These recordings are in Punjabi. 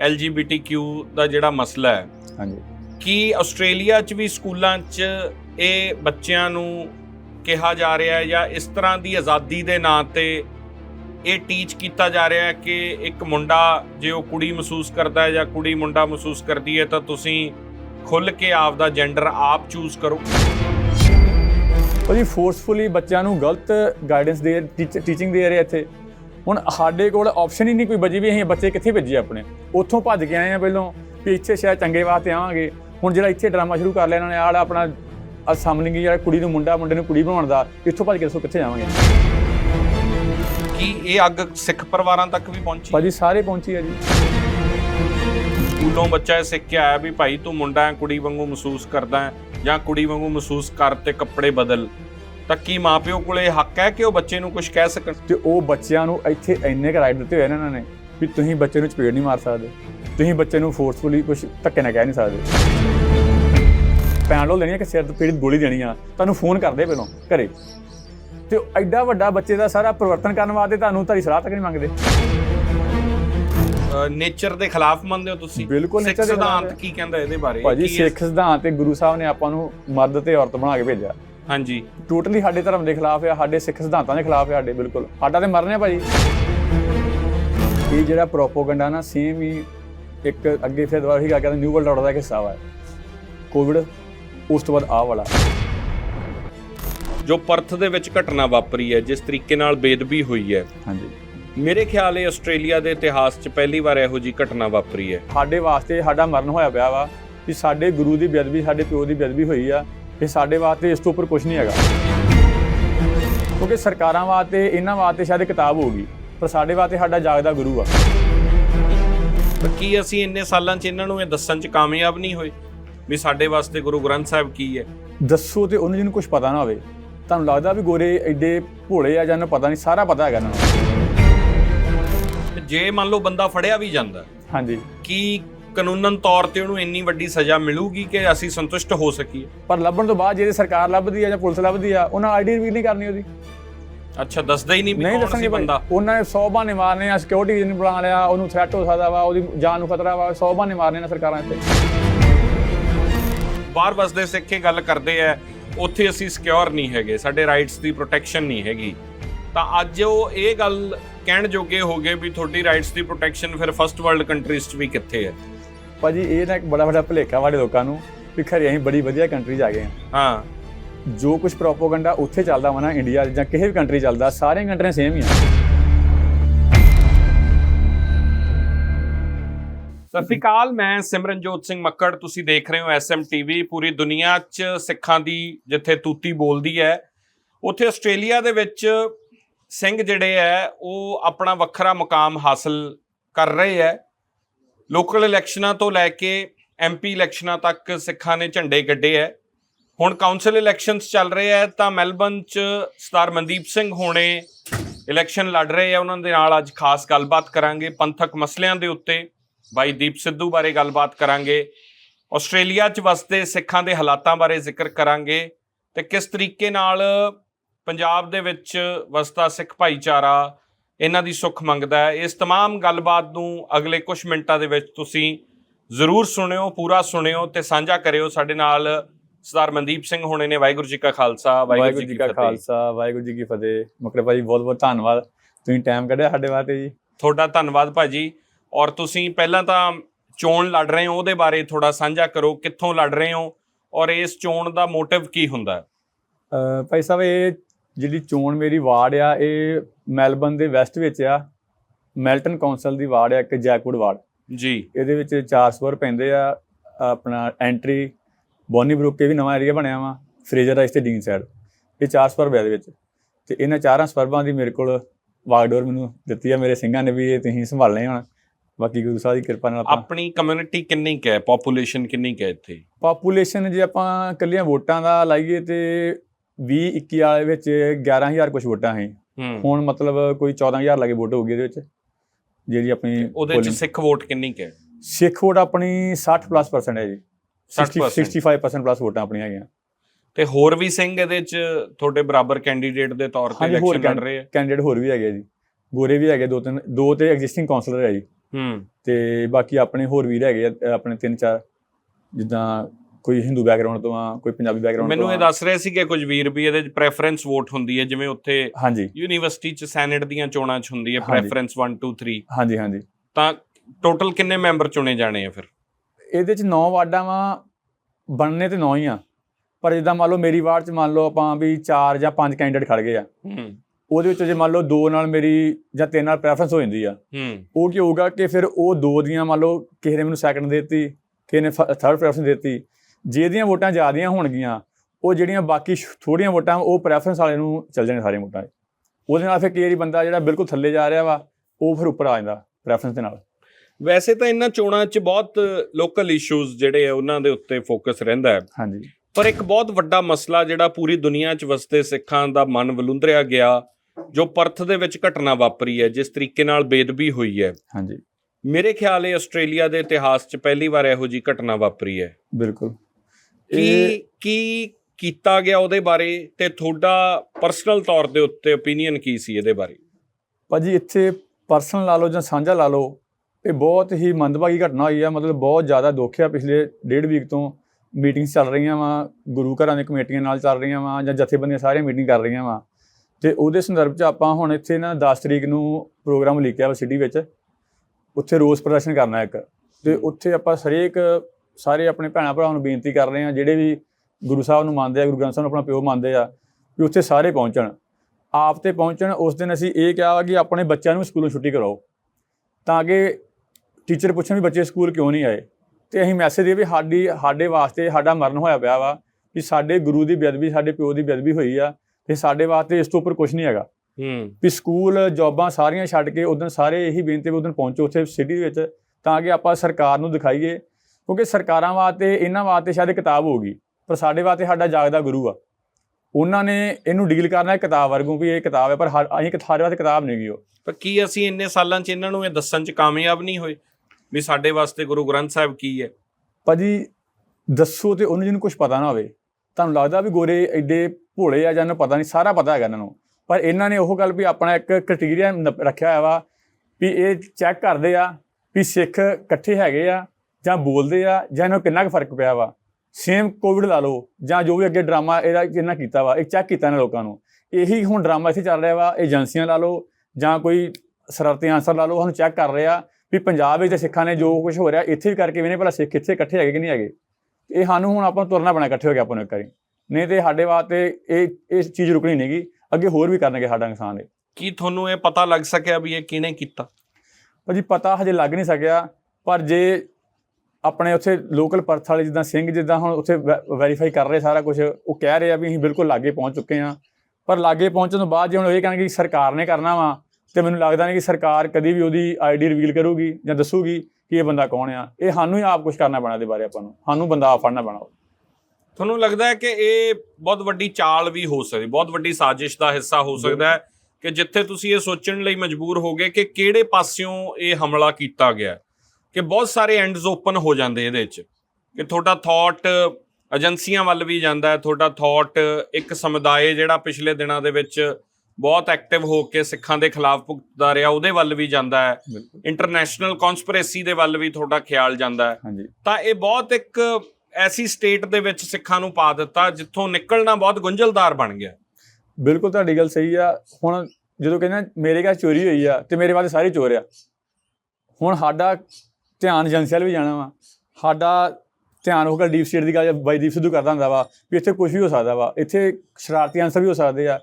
LGBTQ ਦਾ ਜਿਹੜਾ ਮਸਲਾ ਹੈ ਹਾਂਜੀ। ਕੀ ਆਸਟ੍ਰੇਲੀਆ 'ਚ ਵੀ ਸਕੂਲਾਂ 'ਚ ਇਹ ਬੱਚਿਆਂ ਨੂੰ ਕਿਹਾ ਜਾ ਰਿਹਾ ਹੈ ਜਾਂ ਇਸ ਤਰ੍ਹਾਂ ਦੀ ਆਜ਼ਾਦੀ ਦੇ ਨਾਂ ਤੇ ਇਹ ਟੀਚ ਕੀਤਾ ਜਾ ਰਿਹਾ ਹੈ ਕਿ ਇੱਕ ਮੁੰਡਾ ਜੇ ਉਹ ਕੁੜੀ ਮਹਿਸੂਸ ਕਰਦਾ ਹੈ ਜਾਂ ਕੁੜੀ ਮੁੰਡਾ ਮਹਿਸੂਸ ਕਰਦੀ ਹੈ ਤਾਂ ਤੁਸੀਂ ਖੁੱਲ ਕੇ ਆਪਦਾ ਜੈਂਡਰ ਆਪ ਚੂਜ਼ ਕਰੋ। ਭਾਜੀ ਫੋਰਸਫੁਲੀ ਬੱਚਿਆਂ ਨੂੰ ਗਲਤ ਗਾਈਡੈਂਸ ਦੇ ਟੀਚਿੰਗ ਦੇ ਰਹੇ ਇੱਥੇ। ਹੁਣ ਸਾਡੇ ਕੋਲ ਆਪਸ਼ਨ ਹੀ ਨਹੀਂ ਕੋਈ ਬਚੀ ਵੀ ਅਸੀਂ ਬੱਚੇ ਕਿੱਥੇ ਭੇਜੀਏ ਆਪਣੇ। ਉੱਥੋਂ ਭੱਜ ਕੇ ਆਏ ਆ ਪਹਿਲੋਂ ਵੀ ਇੱਥੇ ਸ਼ਾਇਦ ਚੰਗੇ ਵਾਸਤੇ ਆਵਾਂਗੇ। ਹੁਣ ਜਿਹੜਾ ਇੱਥੇ ਡਰਾਮਾ ਸ਼ੁਰੂ ਕਰ ਲਿਆ ਇਹਨਾਂ ਨੇ ਆਹ ਆਪਣਾ ਅਸੈਂਬਲਿੰਗ ਜਿਹੜਾ ਕੁੜੀ ਨੂੰ ਮੁੰਡਾ ਮੁੰਡੇ ਨੂੰ ਕੁੜੀ ਬਣਾਉਣ ਦਾ ਇੱਥੋਂ ਭੱਜ ਕੇ ਦੱਸੋ ਕਿੱਥੇ ਜਾਵਾਂਗੇ। ਕੀ ਇਹ ਅੱਗ ਸਿੱਖ ਪਰਿਵਾਰਾਂ ਤੱਕ ਵੀ ਪਹੁੰਚੀ? ਭਾਜੀ ਸਾਰੇ ਪਹੁੰਚੀ ਆ ਜੀ। ਸਕੂਲੋਂ ਬੱਚਾ ਇਹ ਸਿੱਖ ਕੇ ਆਇਆ ਵੀ ਭਾਈ ਤੂੰ ਮੁੰਡਾ ਹੈ ਕੁੜੀ ਵਾਂਗੂ ਮਹਿਸੂਸ ਕਰਦਾ ਹੈ ਜਾਂ ਕੁੜੀ ਵਾਂਗੂ ਮਹਿਸੂਸ ਕਰ ਤੇ ਕੱਪੜੇ ਬਦਲ। ਤਾਂ ਕੀ ਮਾਪਿਓ ਕੋਲੇ ਹੱਕ ਹੈ ਕਿ ਉਹ ਬੱਚੇ ਨੂੰ ਕੁਝ ਕਹਿ ਸਕਣ? ਤੇ ਉਹ ਬੱਚਿਆਂ ਨੂੰ ਇੱਥੇ ਇੰਨੇ ਕੁ ਰਾਈਟ ਦਿੱਤੇ ਹੋਏ ਨੇ ਇਹਨਾਂ ਨੇ ਵੀ ਤੁਸੀਂ ਬੱਚੇ ਨੂੰ ਚਪੇੜ ਨਹੀਂ ਮਾਰ ਸਕਦੇ। ਤੁਸੀਂ ਬੱਚੇ ਨੂੰ ਫੋਰਸਫੁਲੀ ਕੁਝ ਧੱਕੇ ਨਾਲ ਕਹਿ ਨਹੀਂ ਸਕਦੇ। ਪੈਨਡਲ ਦੇਣੀ ਆ ਕਿ ਸਿਰ ਤੋਂ ਪੀੜਿਤ ਗੋਲੀ ਦੇਣੀ ਆ। ਤੁਹਾਨੂੰ ਫੋਨ ਕਰਦੇ ਪਹਿਲਾਂ ਘਰੇ। ਤੇ ਐਡਾ ਵੱਡਾ ਬੱਚੇ ਦਾ ਸਾਰਾ ਪਰਿਵਰਤਨ ਕਰਨ ਵਾਸਤੇ ਤੁਹਾਨੂੰ ਤੁਹਾਡੀ ਸਲਾਹ ਤੱਕ ਨਹੀਂ ਮੰਗਦੇ। ਨੇਚਰ ਦੇ ਖਿਲਾਫ ਮੰਨਦੇ ਹੋ ਤੁਸੀਂ? ਬਿਲਕੁਲ ਸਿੱਖ ਸਿਧਾਂਤ ਹੈ। ਕੀ ਕਹਿੰਦਾ ਇਹਦੇ ਬਾਰੇ? ਭਾਜੀ ਹੈ? ਸਿੱਖ ਸਿਧਾਂਤ ਤੇ ਗੁਰੂ ਸਾਹਿਬ ਨੇ ਆਪਾਂ ਨੂੰ ਮਰਦ ਤੇ ਔਰਤ ਬਣਾ ਕੇ ਭੇਜਿਆ। ਹਾਂਜੀ। ਟੋਟਲੀ ਸਾਡੇ ਧਰਮ ਦੇ ਖਿਲਾਫ ਆ ਸਾਡੇ ਸਿੱਖ ਸਿਧਾਂਤਾਂ ਦੇ ਖਿਲਾਫ ਆ ਸਾਡੇ ਬਿਲਕੁਲ। ਸਾਡਾ ਤੇ ਮਰਨੇ ਆ ਭਾਜੀ। ਇਹ ਜਿਹੜਾ ਪ੍ਰੋਪੋਗੈਂਡਾ ਨਾ ਸੇਮ ਹੀ ਇੱਕ ਅੱਗੇ ਫਿਰ ਦੁਬਾਰਾ ਹੀ ਗੱਲ ਕਰਦੇ ਨਿਊ ਵਰਲਡ ਆਰਡਰ ਦਾ ਹਿੱਸਾ ਵਾ। ਕੋਵਿਡ ਉਸ ਤੋਂ ਬਾਅਦ ਆਹ ਵਾਲਾ। ਜੋ ਪਰਥ ਦੇ ਵਿੱਚ ਘਟਨਾ ਵਾਪਰੀ ਹੈ ਜਿਸ ਤਰੀਕੇ ਨਾਲ ਬੇਦਬੀ ਹੋਈ ਹੈ। ਹਾਂਜੀ। ਮੇਰੇ ਖਿਆਲ ਇਹ ਆਸਟ੍ਰੇਲੀਆ ਦੇ ਇਤਿਹਾਸ 'ਚ ਪਹਿਲੀ ਵਾਰ ਇਹੋ ਜੀ ਘਟਨਾ ਵਾਪਰੀ ਹੈ। ਸਾਡੇ ਵਾਸਤੇ ਸਾਡਾ ਮਰਨ ਹੋਇਆ ਪਿਆ ਵਾ ਕਿ ਸਾਡੇ ਗੁਰੂ ਦੀ ਬੇਅਦਬੀ ਸਾਡੇ ਪਿਓ ਦੀ ਬੇਅਦਬੀ ਹੋਈ ਆ। ਇਹ ਸਾਡੇ ਵਾਸਤੇ ਇਸ ਤੋਂ ਉੱਪਰ ਕੁਝ ਨਹੀਂ ਹੈਗਾ। ਕਿਉਂਕਿ ਸਰਕਾਰਾਂ ਵਾਸਤੇ ਇਹਨਾਂ ਵਾਸਤੇ ਸ਼ਾਇਦ ਕਿਤਾਬ ਹੋਊਗੀ ਪਰ ਸਾਡੇ ਵਾਸਤੇ ਸਾਡਾ ਜਾਗਦਾ ਗੁਰੂ ਆ। ਤਾਂ ਕੀ ਅਸੀਂ ਇੰਨੇ ਸਾਲਾਂ 'ਚ ਇਹਨਾਂ ਨੂੰ ਇਹ ਦੱਸਣ 'ਚ ਕਾਮਯਾਬ ਨਹੀਂ ਹੋਏ? ਵੀ ਸਾਡੇ ਵਾਸਤੇ ਗੁਰੂ ਗ੍ਰੰਥ ਸਾਹਿਬ ਕੀ ਹੈ? ਦੱਸੋ ਤੇ ਉਹਨੂੰ ਜਿਹਨੂੰ ਕੁਝ ਪਤਾ ਨਾ ਹੋਵੇ। ਤੁਹਾਨੂੰ ਲੱਗਦਾ ਵੀ ਗੋਰੇ ਐਡੇ ਭੋਲੇ ਆ ਜਾਂ ਉਹਨੂੰ ਪਤਾ ਨਹੀਂ ਸਾਰਾ ਪਤਾ ਹੈਗਾ ਇਹਨਾਂ ਨੂੰ। ਜੇ ਮੰਨ ਲਓ ਬੰਦਾ ਫੜਿਆ ਵੀ ਜਾਂਦਾ ਹਾਂਜੀ। ਕੀ ਕਾਨੂੰਨਨ ਤੌਰ ਤੇ ਉਹਨੂੰ ਇੰਨੀ ਵੱਡੀ ਸਜ਼ਾ ਮਿਲੂਗੀ ਕਿ ਅਸੀਂ ਸੰਤੁਸ਼ਟ ਹੋ ਸਕੀਏ? ਪਰ ਲੱਭਣ ਤੋਂ ਬਾਅਦ ਜੇ ਸਰਕਾਰ ਲੱਭਦੀ ਆ ਜਾਂ ਪੁਲਿਸ ਲੱਭਦੀ ਆ ਉਹਨਾਂ ਆਈਡੀ ਰਿਵੀਲ ਨਹੀਂ ਕਰਨੀ ਉਹਦੀ। ਅੱਛਾ ਦੱਸਦਾ ਹੀ ਨਹੀਂ ਵੀ ਨਹੀਂ ਕੌਣ ਦੱਸਣਗੇ ਸੀ। ਬੰਦਾ। ਉਹਨਾਂ ਨੇ 100 ਬਹਾਨੇ ਮਾਰਨੇ ਆ ਸਿਕਿਉਰਿਟੀ ਨੂੰ ਬੁਲਾ ਲਿਆ ਉਹਨੂੰ ਥ੍ਰੈਟ ਹੋ ਸਕਦਾ ਵਾ ਉਹਦੀ ਜਾਨ ਨੂੰ ਖਤਰਾ ਵਾ 100 ਬਹਾਨੇ ਮਾਰਨੇ ਨੇ ਸਰਕਾਰਾਂ ਇੱਥੇ। ਬਾਹਰ ਵਸਦੇ ਸਿੱਖ ਇਹ ਗੱਲ ਕਰਦੇ ਆ ਉੱਥੇ ਅਸੀਂ ਸਿਕਿਉਰ ਨਹੀਂ ਹੈਗੇ ਸਾਡੇ ਰਾਈਟਸ ਦੀ ਪ੍ਰੋਟੈਕਸ਼ਨ ਨਹੀਂ ਹੈਗੀ। ਤਾਂ ਅੱਜ ਉਹ ਇਹ ਗੱਲ ਕਹਿਣ ਜੋਗੇ ਹੋ ਗਏ ਵੀ ਤੁਹਾਡੀ ਰਾਈਟਸ ਦੀ ਪ੍ਰੋਟੈਕਸ਼ਨ ਫਿਰ ਫਰਸਟ ਵਰਲਡ ਕੰਟਰੀਜ਼ 'ਚ ਵੀ ਕਿੱਥੇ ਹੈ? ਭਾਜੀ ਇਹ ਨਾ ਇੱਕ ਬੜਾ ਵੱਡਾ ਭੁਲੇਖਾ ਵਾਲੇ ਲੋਕਾਂ ਨੂੰ ਵੀ ਖਰੇ ਅਸੀਂ ਬੜੀ ਵਧੀਆ ਕੰਟਰੀ 'ਚ ਆ ਗਏ ਆ ਹਾਂ। ਜੋ ਕੁਝ ਪ੍ਰੋਪੋਗੈਂਡਾ ਉੱਥੇ ਚੱਲਦਾ ਵਾ ਨਾ ਇੰਡੀਆ 'ਚ ਜਾਂ ਕਿਸੇ ਵੀ ਕੰਟਰੀ ਚੱਲਦਾ ਸਾਰੀਆਂ ਕੰਟਰੀਆਂ ਸੇਮ ਹੀ ਆ। ਸਤਿ ਸ਼੍ਰੀ ਅਕਾਲ ਮੈਂ ਸਿਮਰਨਜੋਤ ਸਿੰਘ ਮੱਕੜ ਤੁਸੀਂ ਦੇਖ ਰਹੇ ਹੋ ਐਸਐਮ ਟੀਵੀ ਪੂਰੀ ਦੁਨੀਆ 'ਚ ਸਿੱਖਾਂ ਦੀ ਜਿੱਥੇ ਤੂਤੀ ਬੋਲਦੀ ਹੈ। ਉੱਥੇ ਆਸਟ੍ਰੇਲੀਆ ਦੇ ਵਿੱਚ ਸਿੰਘ ਜਿਹੜੇ ਹੈ ਉਹ ਆਪਣਾ ਵੱਖਰਾ ਮੁਕਾਮ ਹਾਸਲ ਕਰ ਰਹੇ ਹੈ। ਲੋਕਲ ਇਲੈਕਸ਼ਨਾਂ ਤੋਂ ਲੈ ਕੇ ਐਮਪੀ ਇਲੈਕਸ਼ਨਾਂ ਤੱਕ ਸਿੱਖਾਂ ਨੇ ਝੰਡੇ ਗੱਡੇ ਹੈ ਹੁਣ ਕਾਉਂਸਲ ਇਲੈਕਸ਼ਨਸ ਚੱਲ ਰਹੇ ਹੈ ਤਾਂ ਮੈਲਬਨ 'ਚ ਸਰਦਾਰ ਮਨਦੀਪ ਸਿੰਘ ਹੋਣੇ ਇਲੈਕਸ਼ਨ ਲੜ ਰਹੇ ਆ ਉਹਨਾਂ ਦੇ ਨਾਲ ਅੱਜ ਖਾਸ ਗੱਲਬਾਤ ਕਰਾਂਗੇ ਪੰਥਕ ਮਸਲਿਆਂ ਦੇ ਉੱਤੇ। ਬਾਈ ਦੀਪ ਸਿੱਧੂ ਬਾਰੇ ਗੱਲਬਾਤ ਕਰਾਂਗੇ। ਆਸਟ੍ਰੇਲੀਆ 'ਚ ਵਸਦੇ ਸਿੱਖਾਂ ਦੇ ਹਾਲਾਤਾਂ ਬਾਰੇ ਜ਼ਿਕਰ ਕਰਾਂਗੇ ਤੇ ਕਿਸ ਤਰੀਕੇ ਨਾਲ ਪੰਜਾਬ ਦੇ ਵਿੱਚ ਵਸਦਾ ਸਿੱਖ ਭਾਈਚਾਰਾ ਇਹਨਾਂ ਦੀ ਸੁੱਖ ਮੰਗਦਾ ਹੈ ਇਸ तमाम ਗੱਲਬਾਤ ਨੂੰ ਅਗਲੇ ਕੁਝ ਮਿੰਟਾਂ ਦੇ ਵਿੱਚ ਤੁਸੀਂ ਜ਼ਰੂਰ ਸੁਣਿਓ ਪੂਰਾ ਸੁਣਿਓ ਤੇ ਸਾਂਝਾ ਕਰਿਓ ਸਾਡੇ ਨਾਲ ਸਰਦਾਰ ਮਨਦੀਪ ਸਿੰਘ ਹੋਣੇ ਨੇ ਵਾਹਿਗੁਰੂ ਜੀ ਕਾ ਖਾਲਸਾ ਵਾਹਿਗੁਰੂ ਜੀ ਕਾ ਖਾਲਸਾ ਵਾਹਿਗੁਰੂ ਜੀ ਕੀ ਫਤਿਹ ਮਕੜੇ ਭਾਜੀ ਬਹੁਤ ਬਹੁਤ ਧੰਨਵਾਦ ਤੁਸੀਂ ਟਾਈਮ ਕੱਢਿਆ ਸਾਡੇ ਵਾਸਤੇ ਜੀ ਤੁਹਾਡਾ ਧੰਨਵਾਦ ਭਾਜੀ ਔਰ ਤੁਸੀਂ ਪਹਿਲਾਂ ਤਾਂ ਚੋਣ ਲੜ ਰਹੇ ਹੋ ਉਹਦੇ ਬਾਰੇ ਥੋੜਾ ਸਾਂਝਾ ਕਰੋ ਕਿੱਥੋਂ ਲੜ ਰਹੇ ਹੋ ਔਰ ਇਸ ਚੋਣ ਦਾ ਮੋਟਿਵ ਕੀ ਹੁੰਦਾ ਹੈ ਅਹ ਭਾਈ ਸਾਹਿਬ ਇਹ ਜਿਹੜੀ ਚੋਣ ਮੇਰੀ ਵਾਰਡ ਆ ਇਹ ਮੈਲਬਨ ਦੇ ਵੈਸਟ ਵਿੱਚ ਆ ਮੈਲਟਨ ਕਾਉਂਸਲ ਦੀ ਵਾਰਡ ਆ ਇੱਕ ਜੈਕਵੁੱਡ ਵਾਰਡ। ਜੀ। ਇਹਦੇ ਵਿੱਚ ਚਾਰ ਸਵਰ ਪੈਂਦੇ ਆ ਆਪਣਾ ਐਂਟਰੀ ਬੋਨੀ ਬਰੂਕੇ ਵੀ ਨਵਾਂ ਏਰੀਆ ਬਣਿਆ ਵਾ ਫਰੇਜ਼ਰ ਰਾਈਸ ਤੇ ਡੀਨ ਸਾਈਡ। ਇਹ ਚਾਰ ਸਵਰ ਪਿਆ ਦੇ ਵਿੱਚ। ਤੇ ਇਹਨਾਂ ਚਾਰਾਂ ਸਵਰਬਾਂ ਦੀ ਮੇਰੇ ਕੋਲ ਵਾਗਡੋਰ ਮੈਨੂੰ ਦਿੱਤੀ ਆ ਮੇਰੇ ਸਿੰਘਾਂ ਨੇ ਵੀ ਇਹ ਤੁਸੀਂ ਸੰਭਾਲਣੇ ਹੁਣ। ਬਾਕੀ ਗੁਰੂ ਸਾਹਿਬ ਦੀ ਕਿਰਪਾ ਨਾਲ ਆਪਾਂ ਆਪਣੀ ਕਮਿਊਨਿਟੀ ਕਿੰਨੀ ਕੁ ਹੈ? ਪੋਪੂਲੇਸ਼ਨ ਕਿੰਨੀ ਕੁ ਹੈ ਇੱਥੇ? ਪਾਪੂਲੇਸ਼ਨ ਜੇ ਆਪਾਂ ਕੱਲੀਆਂ ਵੋਟਾਂ ਦਾ ਲਾਈਏ ਤੇ 20 21 ਵਾਲੇ ਵਿੱਚ 11000 ਕੁਝ ਵੋਟਾਂ ਹੈ ਹੂੰ। ਹੁਣ ਮਤਲਬ ਕੋਈ 14000 ਲੱਗੇ ਵੋਟ ਹੋ ਗਈ ਇਹਦੇ ਵਿੱਚ ਜਿਹੜੀ ਆਪਣੀ ਉਹਦੇ ਚ polling- ਸਿੱਖ ਵੋਟ ਕਿੰਨੀ ਕੁ ਸਿੱਖ ਵੋਟ ਆਪਣੀ 60 ਪਲੱਸ ਪਰਸੈਂਟ ਹੈ ਜੀ। 60% 65% ਪਲੱਸ ਵੋਟਾਂ ਆਪਣੀਆਂ ਹੈਗੀਆਂ। ਤੇ ਹੋਰ ਵੀ ਸਿੰਘ ਇਹਦੇ ਚ ਤੁਹਾਡੇ ਬਰਾਬਰ ਕੈਂਡੀਡੇਟ ਦੇ ਤੌਰ ਤੇ ਇਲੈਕਸ਼ਨ ਲੜ ਰਹੇ ਆ? ਕੈਂਡੀਡੇਟ ਹੋਰ ਵੀ ਹੈਗੇ ਜੀ। ਗੋਰੇ ਵੀ ਹੈਗੇ ਦੋ ਤਿੰਨ ਦੋ ਤੇ ਐਗਜ਼ਿਸਟਿੰਗ ਕਾਉਂਸਲਰ ਹੈ ਜੀ। ਹੂੰ। ਤੇ ਬਾਕੀ ਆਪਣੇ ਹੋਰ ਵੀਰ ਹੈਗੇ ਆਪਣੇ ਤਿੰਨ ਚਾਰ ਜਿੱਦਾਂ ਕੋਈ ਹਿੰਦੂ ਬੈਕਗ੍ਰਾਉਂਡ ਤੋਂ ਆ ਕੋਈ ਪੰਜਾਬੀ ਬੈਕਗ੍ਰਾਉਂਡ ਤੋਂ ਮੈਨੂੰ ਇਹ। ਦੱਸ ਰਹੇ ਸੀ ਕਿ ਕੁਝ ਵੀਰ ਵੀ ਇਹਦੇ ਪ੍ਰੈਫਰੈਂਸ ਵੋਟ ਹੁੰਦੀ ਹੈ ਜਿਵੇਂ ਉੱਥੇ ਹਾਂਜੀ। ਯੂਨੀਵਰਸਿਟੀ ਚ ਸੈਨੇਟ ਦੀਆਂ ਚੋਣਾਂ ਚ ਹੁੰਦੀ ਹੈ। ਪ੍ਰੈਫਰੈਂਸ 1 2 3 ਹਾਂਜੀ ਹਾਂਜੀ। ਤਾਂ ਟੋਟਲ ਕਿੰਨੇ ਮੈਂਬਰ ਚੁਣੇ ਜਾਣੇ ਆ ਫਿਰ? ਇਹਦੇ ਚ 9 ਵਾਰਡਾਂ ਵਾ ਬਣਨੇ ਤੇ 9 ਹੀ ਆ। ਪਰ ਜਿੱਦਾਂ ਮੰਨ ਲਓ ਮੇਰੀ ਵਾਰਡ ਚ ਮੰਨ ਲਓ ਆਪਾਂ ਵੀ 4 ਜਾਂ 5 ਕੈਂਡੀਡੇਟ ਖੜ ਗਏ ਆ। ਹੂੰ। ਉਹਦੇ ਵਿੱਚ ਜੇ ਮੰਨ ਲਓ ਦੋ ਨਾਲ ਮੇਰੀ ਜਾਂ ਤਿੰਨ ਨਾਲ ਪ੍ਰੈਫਰੈਂਸ ਹੋ ਜਾਂਦੀ ਆ। ਹੂੰ। ਉਹ ਕੀ ਹੋਊਗਾ ਕਿ ਫਿਰ ਉਹ ਦੋ ਦੀਆਂ ਮੰਨ ਲਓ ਕਿਸੇ ਨੇ ਮੈਨੂੰ ਸੈਕੰਡ ਦਿੱਤੀ ਕਿਸੇ ਨੇ ਥਰਡ ਪ੍ਰੈਫਰੈਂਸ ਦਿੱਤੀ। ਜਿਹਦੀਆਂ ਵੋਟਾਂ ਜ਼ਿਆਦੀਆਂ ਹੋਣਗੀਆਂ ਉਹ ਜਿਹੜੀਆਂ ਬਾਕੀ ਥੋੜੀਆਂ ਵੋਟਾਂ ਉਹ ਪ੍ਰੈਫਰੈਂਸ ਵਾਲੇ ਨੂੰ ਚੱਲ ਜਾਣ ਸਾਰੀਆਂ ਵੋਟਾਂ ਉਹਦੇ ਨਾਲ ਫਿਰ ਕਈ ਬੰਦਾ ਜਿਹੜਾ ਬਿਲਕੁਲ ਥੱਲੇ ਜਾ ਰਿਹਾ ਵਾ ਉਹ ਫਿਰ ਉੱਪਰ ਆ ਜਾਂਦਾ ਪ੍ਰੈਫਰੈਂਸ ਦੇ ਨਾਲ। ਵੈਸੇ ਤਾਂ ਇਹਨਾਂ ਚੋਣਾਂ 'ਚ ਬਹੁਤ ਲੋਕਲ ਇਸ਼ੂਜ਼ ਜਿਹੜੇ ਆ ਉਹਨਾਂ ਦੇ ਉੱਤੇ ਫੋਕਸ ਰਹਿੰਦਾ ਹੈ। ਹਾਂਜੀ। ਪਰ ਇੱਕ ਬਹੁਤ ਵੱਡਾ ਮਸਲਾ ਜਿਹੜਾ ਪੂਰੀ ਦੁਨੀਆ 'ਚ ਵਸਦੇ ਸਿੱਖਾਂ ਦਾ ਮਨ ਵਲੁੰਦਰਿਆ ਗਿਆ ਜੋ ਪਰਥ ਦੇ ਵਿੱਚ ਘਟਨਾ ਵਾਪਰੀ ਹੈ ਜਿਸ ਤਰੀਕੇ ਨਾਲ ਬੇਦਬੀ ਹੋਈ ਹੈ। ਹਾਂਜੀ। ਮੇਰੇ ਖਿਆਲ ਇਹ ਆਸਟ੍ਰੇਲੀਆ ਦੇ ਇਤਿਹਾਸ 'ਚ ਪਹਿਲੀ ਵਾਰ ਇਹੋ ਜੀ ਘਟਨਾ ਵਾਪਰੀ ਹੈ। ਬਿਲਕੁਲ। ਕੀ ਕੀ ਕੀਤਾ ਗਿਆ ਉਹਦੇ ਬਾਰੇ ਤੇ ਤੁਹਾਡਾ ਪਰਸਨਲ ਤੌਰ ਦੇ ਉੱਤੇ ਓਪੀਨੀਅਨ ਕੀ ਸੀ ਇਹਦੇ ਬਾਰੇ? ਭਾਜੀ ਇੱਥੇ ਪਰਸਨਲ ਲਾ ਲਓ ਜਾਂ ਸਾਂਝਾ ਲਾ ਲਓ ਇਹ ਬਹੁਤ ਹੀ ਮੰਦਭਾਗੀ ਘਟਨਾ ਹੋਈ ਆ। ਮਤਲਬ ਬਹੁਤ ਜ਼ਿਆਦਾ ਦੁੱਖ ਆ। ਪਿਛਲੇ ਡੇਢ ਵੀਕ ਤੋਂ ਮੀਟਿੰਗਸ ਚੱਲ ਰਹੀਆਂ ਵਾ ਗੁਰੂ ਘਰਾਂ ਦੀਆਂ ਕਮੇਟੀਆਂ ਨਾਲ ਚੱਲ ਰਹੀਆਂ ਵਾ ਜਾਂ ਜਥੇਬੰਦੀਆਂ ਸਾਰੀਆਂ ਮੀਟਿੰਗ ਕਰ ਰਹੀਆਂ ਵਾ। ਤੇ ਉਹਦੇ ਸੰਦਰਭ 'ਚ ਆਪਾਂ ਹੁਣ ਇੱਥੇ ਨਾ 10 ਤਰੀਕ ਨੂੰ ਪ੍ਰੋਗਰਾਮ ਲਿਖਿਆ ਵਾ ਸਿਟੀ ਵਿੱਚ। ਉੱਥੇ ਰੋਸ ਪ੍ਰਦਰਸ਼ਨ ਕਰਨਾ ਇੱਕ। ਤੇ ਉੱਥੇ ਆਪਾਂ ਹਰੇਕ ਸਾਰੇ ਆਪਣੇ ਭੈਣਾਂ ਭਰਾਵਾਂ ਨੂੰ ਬੇਨਤੀ ਕਰ ਰਹੇ ਹਾਂ ਜਿਹੜੇ ਵੀ ਗੁਰੂ ਸਾਹਿਬ ਨੂੰ ਮੰਨਦੇ ਆ ਗੁਰੂ ਗ੍ਰੰਥ ਸਾਹਿਬ ਨੂੰ ਆਪਣਾ ਪਿਓ ਮੰਨਦੇ ਆ ਵੀ ਉੱਥੇ ਸਾਰੇ ਪਹੁੰਚਣ। ਆਪ ਤੇ ਪਹੁੰਚਣ ਉਸ ਦਿਨ ਅਸੀਂ ਇਹ ਕਿਹਾ ਵਾ ਕਿ ਆਪਣੇ ਬੱਚਿਆਂ ਨੂੰ ਸਕੂਲੋਂ ਛੁੱਟੀ ਕਰਾਓ। ਤਾਂ ਕਿ ਟੀਚਰ ਪੁੱਛਣ ਵੀ ਬੱਚੇ ਸਕੂਲ ਕਿਉਂ ਨਹੀਂ ਆਏ? ਤੇ ਅਸੀਂ ਮੈਸੇਜ ਦੇ ਵੀ ਸਾਡੀ ਸਾਡੇ ਵਾਸਤੇ ਸਾਡਾ ਮਰਨ ਹੋਇਆ ਪਿਆ ਵਾ ਕਿ ਸਾਡੇ ਗੁਰੂ ਦੀ ਬੇਅਦਬੀ ਸਾਡੇ ਪਿਓ ਦੀ ਬੇਅਦਬੀ ਹੋਈ ਆ ਤੇ ਸਾਡੇ ਵਾਸਤੇ ਇਸ ਤੋਂ ਉੱਪਰ ਕੁਝ ਨਹੀਂ ਹੈਗਾ। ਹੂੰ। ਵੀ ਸਕੂਲ ਜੌਬਾਂ ਸਾਰੀਆਂ ਛੱਡ ਕੇ ਉਦੋਂ ਸਾਰੇ ਇਹੀ ਬੇਨਤੀ ਵੀ ਉਦੋਂ ਪਹੁੰਚੋ ਉੱਥੇ ਸਿਟੀ ਵਿੱਚ ਤਾਂ ਕਿ ਆਪਾਂ ਸਰਕਾਰ ਨੂੰ ਦਿਖਾਈਏ ਕਿਉਂਕਿ ਸਰਕਾਰਾਂ ਵਾਸਤੇ ਇਹਨਾਂ ਵਾਸਤੇ ਸ਼ਾਇਦ ਕਿਤਾਬ ਹੋਊਗੀ ਪਰ ਸਾਡੇ ਵਾਸਤੇ ਸਾਡਾ ਜਾਗਦਾ ਗੁਰੂ ਆ। ਉਹਨਾਂ ਨੇ ਇਹਨੂੰ ਡੀਲ ਕਰਨਾ ਕਿਤਾਬ ਵਰਗੂ ਵੀ ਇਹ ਕਿਤਾਬ ਹੈ ਪਰ ਹਰ- ਅਸੀਂ ਸਾਡੇ ਵਾਸਤੇ ਕਿਤਾਬ ਨਹੀਂ ਗਈ ਉਹ। ਪਰ ਕੀ ਅਸੀਂ ਇੰਨੇ ਸਾਲਾਂ 'ਚ ਇਹਨਾਂ ਨੂੰ ਇਹ ਦੱਸਣ 'ਚ ਕਾਮਯਾਬ ਨਹੀਂ ਹੋਏ? ਵੀ ਸਾਡੇ ਵਾਸਤੇ ਗੁਰੂ ਗ੍ਰੰਥ ਸਾਹਿਬ ਕੀ ਹੈ? ਭਾਜੀ ਦੱਸੋ ਤੇ ਉਹਨੂੰ ਜਿਹਨੂੰ ਕੁਝ ਪਤਾ ਨਾ ਹੋਵੇ। ਤੁਹਾਨੂੰ ਲੱਗਦਾ ਵੀ ਗੋਰੇ ਐਡੇ ਭੋਲੇ ਆ ਜਾਂ ਇਹਨੂੰ ਪਤਾ ਨਹੀਂ ਸਾਰਾ ਪਤਾ ਹੈਗਾ ਇਹਨਾਂ ਨੂੰ। ਪਰ ਇਹਨਾਂ ਨੇ ਉਹ ਗੱਲ ਵੀ ਆਪਣਾ ਇੱਕ ਕ੍ਰਾਈਟੇਰੀਆ ਰੱਖਿਆ ਹੋਇਆ ਵਾ ਵੀ ਇਹ ਚੈੱਕ ਕਰਦੇ ਆ ਵੀ ਸਿੱਖ ਇਕੱਠੇ ਹੈਗੇ ਆ ਜਾਂ ਬੋਲਦੇ ਆ ਜਾਂ ਇਹਨਾਂ ਨੂੰ ਕਿੰਨਾ ਕੁ ਫ਼ਰਕ ਪਿਆ ਵਾ? ਸੇਮ ਕੋਵਿਡ ਲਾ ਲਓ ਜਾਂ ਜੋ ਵੀ ਅੱਗੇ ਡਰਾਮਾ ਇਹਦਾ ਇਹਨਾਂ ਕੀਤਾ ਵਾ ਇਹ ਚੈੱਕ ਕੀਤਾ ਇਹਨਾਂ ਲੋਕਾਂ ਨੂੰ। ਇਹੀ ਹੁਣ ਡਰਾਮਾ ਇੱਥੇ ਚੱਲ ਰਿਹਾ ਵਾ ਏਜੰਸੀਆਂ ਲਾ ਲਓ ਜਾਂ ਕੋਈ ਸ਼ਰਾਰਤੀ ਆਂਸਰ ਲਾ ਲਓ ਸਾਨੂੰ ਚੈੱਕ ਕਰ ਰਹੇ ਵੀ ਪੰਜਾਬ ਵਿੱਚ ਤੇ ਸਿੱਖਾਂ ਨੇ ਜੋ ਕੁਝ ਹੋ ਰਿਹਾ ਇੱਥੇ ਵੀ ਕਰਕੇ ਵੇਨੇ ਭਲਾ ਸਿੱਖ ਇੱਥੇ ਇਕੱਠੇ ਹੈਗੇ ਕਿ ਨਹੀਂ ਹੈਗੇ? ਇਹ ਸਾਨੂੰ ਹੁਣ ਆਪਾਂ ਨੂੰ ਤੁਰਨਾ ਪੈਣਾ ਇਕੱਠੇ ਹੋ ਕੇ ਆਪਾਂ ਨੂੰ ਇੱਕ ਵਾਰੀ। ਨਹੀਂ ਤੇ ਸਾਡੇ ਵਾਸਤੇ ਇਹ ਇਹ ਚੀਜ਼ ਰੁਕਣੀ ਨਹੀਂਗੀ ਅੱਗੇ ਹੋਰ ਵੀ ਕਰਨਗੇ ਸਾਡਾ ਨੁਕਸਾਨ ਇਹ। ਕੀ ਤੁਹਾਨੂੰ ਇਹ ਪਤਾ ਲੱਗ ਸਕਿਆ ਵੀ ਇਹ ਕਿਹਨੇ ਕੀਤਾ? ਭਾਜੀ ਪਤਾ ਹਜੇ ਲੱਗ ਨਹੀਂ ਸਕਿਆ ਪਰ ਜੇ ਆਪਣੇ ਉੱਥੇ ਲੋਕਲ ਪਰਥ ਵਾਲੇ ਜਿੱਦਾਂ ਸਿੰਘ ਜਿੱਦਾਂ ਹੁਣ ਉੱਥੇ ਵੈਰੀਫਾਈ ਕਰ ਰਹੇ ਸਾਰਾ ਕੁਝ ਉਹ ਕਹਿ ਰਹੇ ਆ ਵੀ ਅਸੀਂ ਬਿਲਕੁਲ ਲਾਗੇ ਪਹੁੰਚ ਚੁੱਕੇ ਆ ਪਰ ਲਾਗੇ ਪਹੁੰਚਣ ਤੋਂ ਬਾਅਦ ਜੇ ਹੁਣ ਇਹ ਕਹਿਣਗੇ ਕਿ ਸਰਕਾਰ ਨੇ ਕਰਨਾ ਵਾ, ਤੇ ਮੈਨੂੰ ਲੱਗਦਾ ਨਹੀਂ ਕਿ ਸਰਕਾਰ ਕਦੀ ਵੀ ਉਹਦੀ ਆਈਡੀ ਰਿਵੀਲ ਕਰੂਗੀ ਜਾਂ ਦੱਸੂਗੀ ਕਿ ਇਹ ਬੰਦਾ ਕੌਣ ਆ। ਇਹ ਸਾਨੂੰ ਹੀ ਆਪ ਕੁਝ ਕਰਨਾ ਪੈਣਾ ਇਹਦੇ ਬਾਰੇ ਆਪਾਂ ਨੂੰ। ਸਾਨੂੰ ਬੰਦਾ ਆਪ ਫੜਨਾ ਪੈਣਾ। ਤੁਹਾਨੂੰ ਲੱਗਦਾ ਹੈ ਕਿ ਇਹ ਬਹੁਤ ਵੱਡੀ ਚਾਲ ਵੀ ਹੋ ਸਕਦੀ, ਬਹੁਤ ਵੱਡੀ ਸਾਜ਼ਿਸ਼ ਦਾ ਹਿੱਸਾ ਹੋ ਸਕਦਾ ਹੈ ਕਿ ਜਿੱਥੇ ਤੁਸੀਂ ਇਹ ਸੋਚਣ ਲਈ ਮਜਬੂਰ ਹੋ ਗਏ ਕਿ ਕਿਹੜੇ ਪਾਸਿਓਂ ਇਹ ਹਮਲਾ ਕੀਤਾ ਗਿਆ ਕਿ ਬਹੁਤ ਸਾਰੇ ਐਂਡਸ ਓਪਨ ਹੋ ਜਾਂਦੇ ਇਹਦੇ 'ਚ ਕਿ ਤੁਹਾਡਾ ਥਾਟ ਏਜੰਸੀਆਂ ਵੱਲ ਵੀ ਜਾਂਦਾ ਹੈ ਤੁਹਾਡਾ ਥਾਟ ਇੱਕ ਸਮੁਦਾਇ ਜਿਹੜਾ ਪਿਛਲੇ ਦਿਨਾਂ ਦੇ ਵਿੱਚ ਬਹੁਤ ਐਕਟਿਵ ਹੋ ਕੇ ਸਿੱਖਾਂ ਦੇ ਖਿਲਾਫ ਭੁਗਤਦਾ ਰਿਹਾ ਉਹਦੇ ਵੱਲ ਵੀ ਜਾਂਦਾ ਹੈ। ਇੰਟਰਨੈਸ਼ਨਲ ਕਨਸਪੀਰੇਸੀ ਦੇ ਵੱਲ ਵੀ ਤੁਹਾਡਾ ਖਿਆਲ ਜਾਂਦਾ ਹੈ। ਤਾਂ ਇਹ ਬਹੁਤ ਇੱਕ ਐਸੀ ਸਟੇਟ ਦੇ ਵਿੱਚ ਸਿੱਖਾਂ ਨੂੰ ਪਾ ਦਿੱਤਾ ਜਿੱਥੋਂ ਨਿਕਲਣਾ ਬਹੁਤ ਗੁੰਝਲਦਾਰ ਬਣ ਗਿਆ। ਬਿਲਕੁਲ ਤੁਹਾਡੀ ਗੱਲ ਸਹੀ ਆ। ਹੁਣ ਜਦੋਂ ਕਹਿੰਦੇ ਮੇਰੇ ਘਰ ਚੋਰੀ ਹੋਈ ਆ ਤੇ ਮੇਰੇ ਵਾਸਤੇ ਸਾਰੇ ਚੋਰ ਆ। ਹੁਣ ਸਾਡਾ ਧਿਆਨ ਏਜੰਸੀ ਵੱਲ ਵੀ ਜਾਣਾ ਵਾ। ਸਾਡਾ ਧਿਆਨ ਹੋਗਾ ਡੀਪ ਸਟੇਟ ਦੀ ਗੱਲ ਬਾਈ ਦੀਪ ਸਿੱਧੂ ਕਰਦਾ ਹੁੰਦਾ ਵਾ ਵੀ ਇੱਥੇ ਕੁਝ ਵੀ ਹੋ ਸਕਦਾ ਵਾ। ਇੱਥੇ ਸ਼ਰਾਰਤੀ ਆਂਸਰ ਵੀ ਹੋ ਸਕਦੇ ਆ।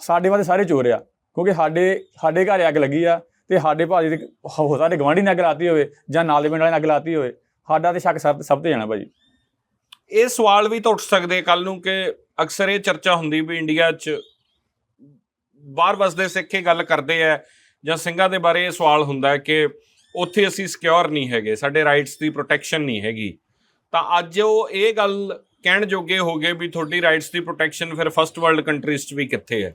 ਸਾਡੇ ਵਾਸਤੇ ਸਾਰੇ ਚੋਰ ਆ, ਕਿਉਂਕਿ ਸਾਡੇ ਸਾਡੇ ਘਰ ਅੱਗ ਲੱਗੀ ਆ ਤੇ ਸਾਡੇ ਭਾਜੀ ਦੇ ਹੋ ਸਾਡੇ ਗਵਾਂਢੀ ਨੇ ਅੱਗ ਲਾਤੀ ਹੋਵੇ ਜਾਂ ਨਾਲ ਦੇ ਪਿੰਡ ਵਾਲੇ ਨੇ ਅੱਗ ਲਾਤੀ ਹੋਵੇ, ਸਾਡਾ ਤੇ ਸ਼ੱਕ ਸਭ ਸਭ ਤੇ ਜਾਣਾ ਭਾਜੀ। ਇਹ ਸਵਾਲ ਵੀ ਤਾਂ ਉੱਠ ਸਕਦੇ ਕੱਲ ਨੂੰ ਕਿ ਅਕਸਰ ਇਹ ਚਰਚਾ ਹੁੰਦੀ ਵੀ ਇੰਡੀਆ 'ਚ ਬਾਹਰ ਵਸਦੇ ਸਿੱਖ ਇਹ ਗੱਲ ਕਰਦੇ ਆ ਜਾਂ ਸਿੰਘਾਂ ਦੇ ਬਾਰੇ ਇਹ ਸਵਾਲ ਹੁੰਦਾ ਕਿ ਉੱਥੇ ਅਸੀਂ ਸਿਕਿਉਰ ਨਹੀਂ ਹੈਗੇ ਸਾਡੇ ਰਾਈਟਸ ਦੀ ਪ੍ਰੋਟੈਕਸ਼ਨ ਨਹੀਂ ਹੈਗੀ। ਤਾਂ ਅੱਜ ਉਹ ਇਹ ਗੱਲ ਕਹਿਣ ਜੋਗੇ ਹੋ ਗਏ ਵੀ ਤੁਹਾਡੀ ਰਾਈਟਸ ਦੀ ਪ੍ਰੋਟੈਕਸ਼ਨ ਫਿਰ ਫਸਟ ਵਰਲਡ ਕੰਟਰੀਜ਼ 'ਚ ਵੀ ਕਿੱਥੇ ਹੈ?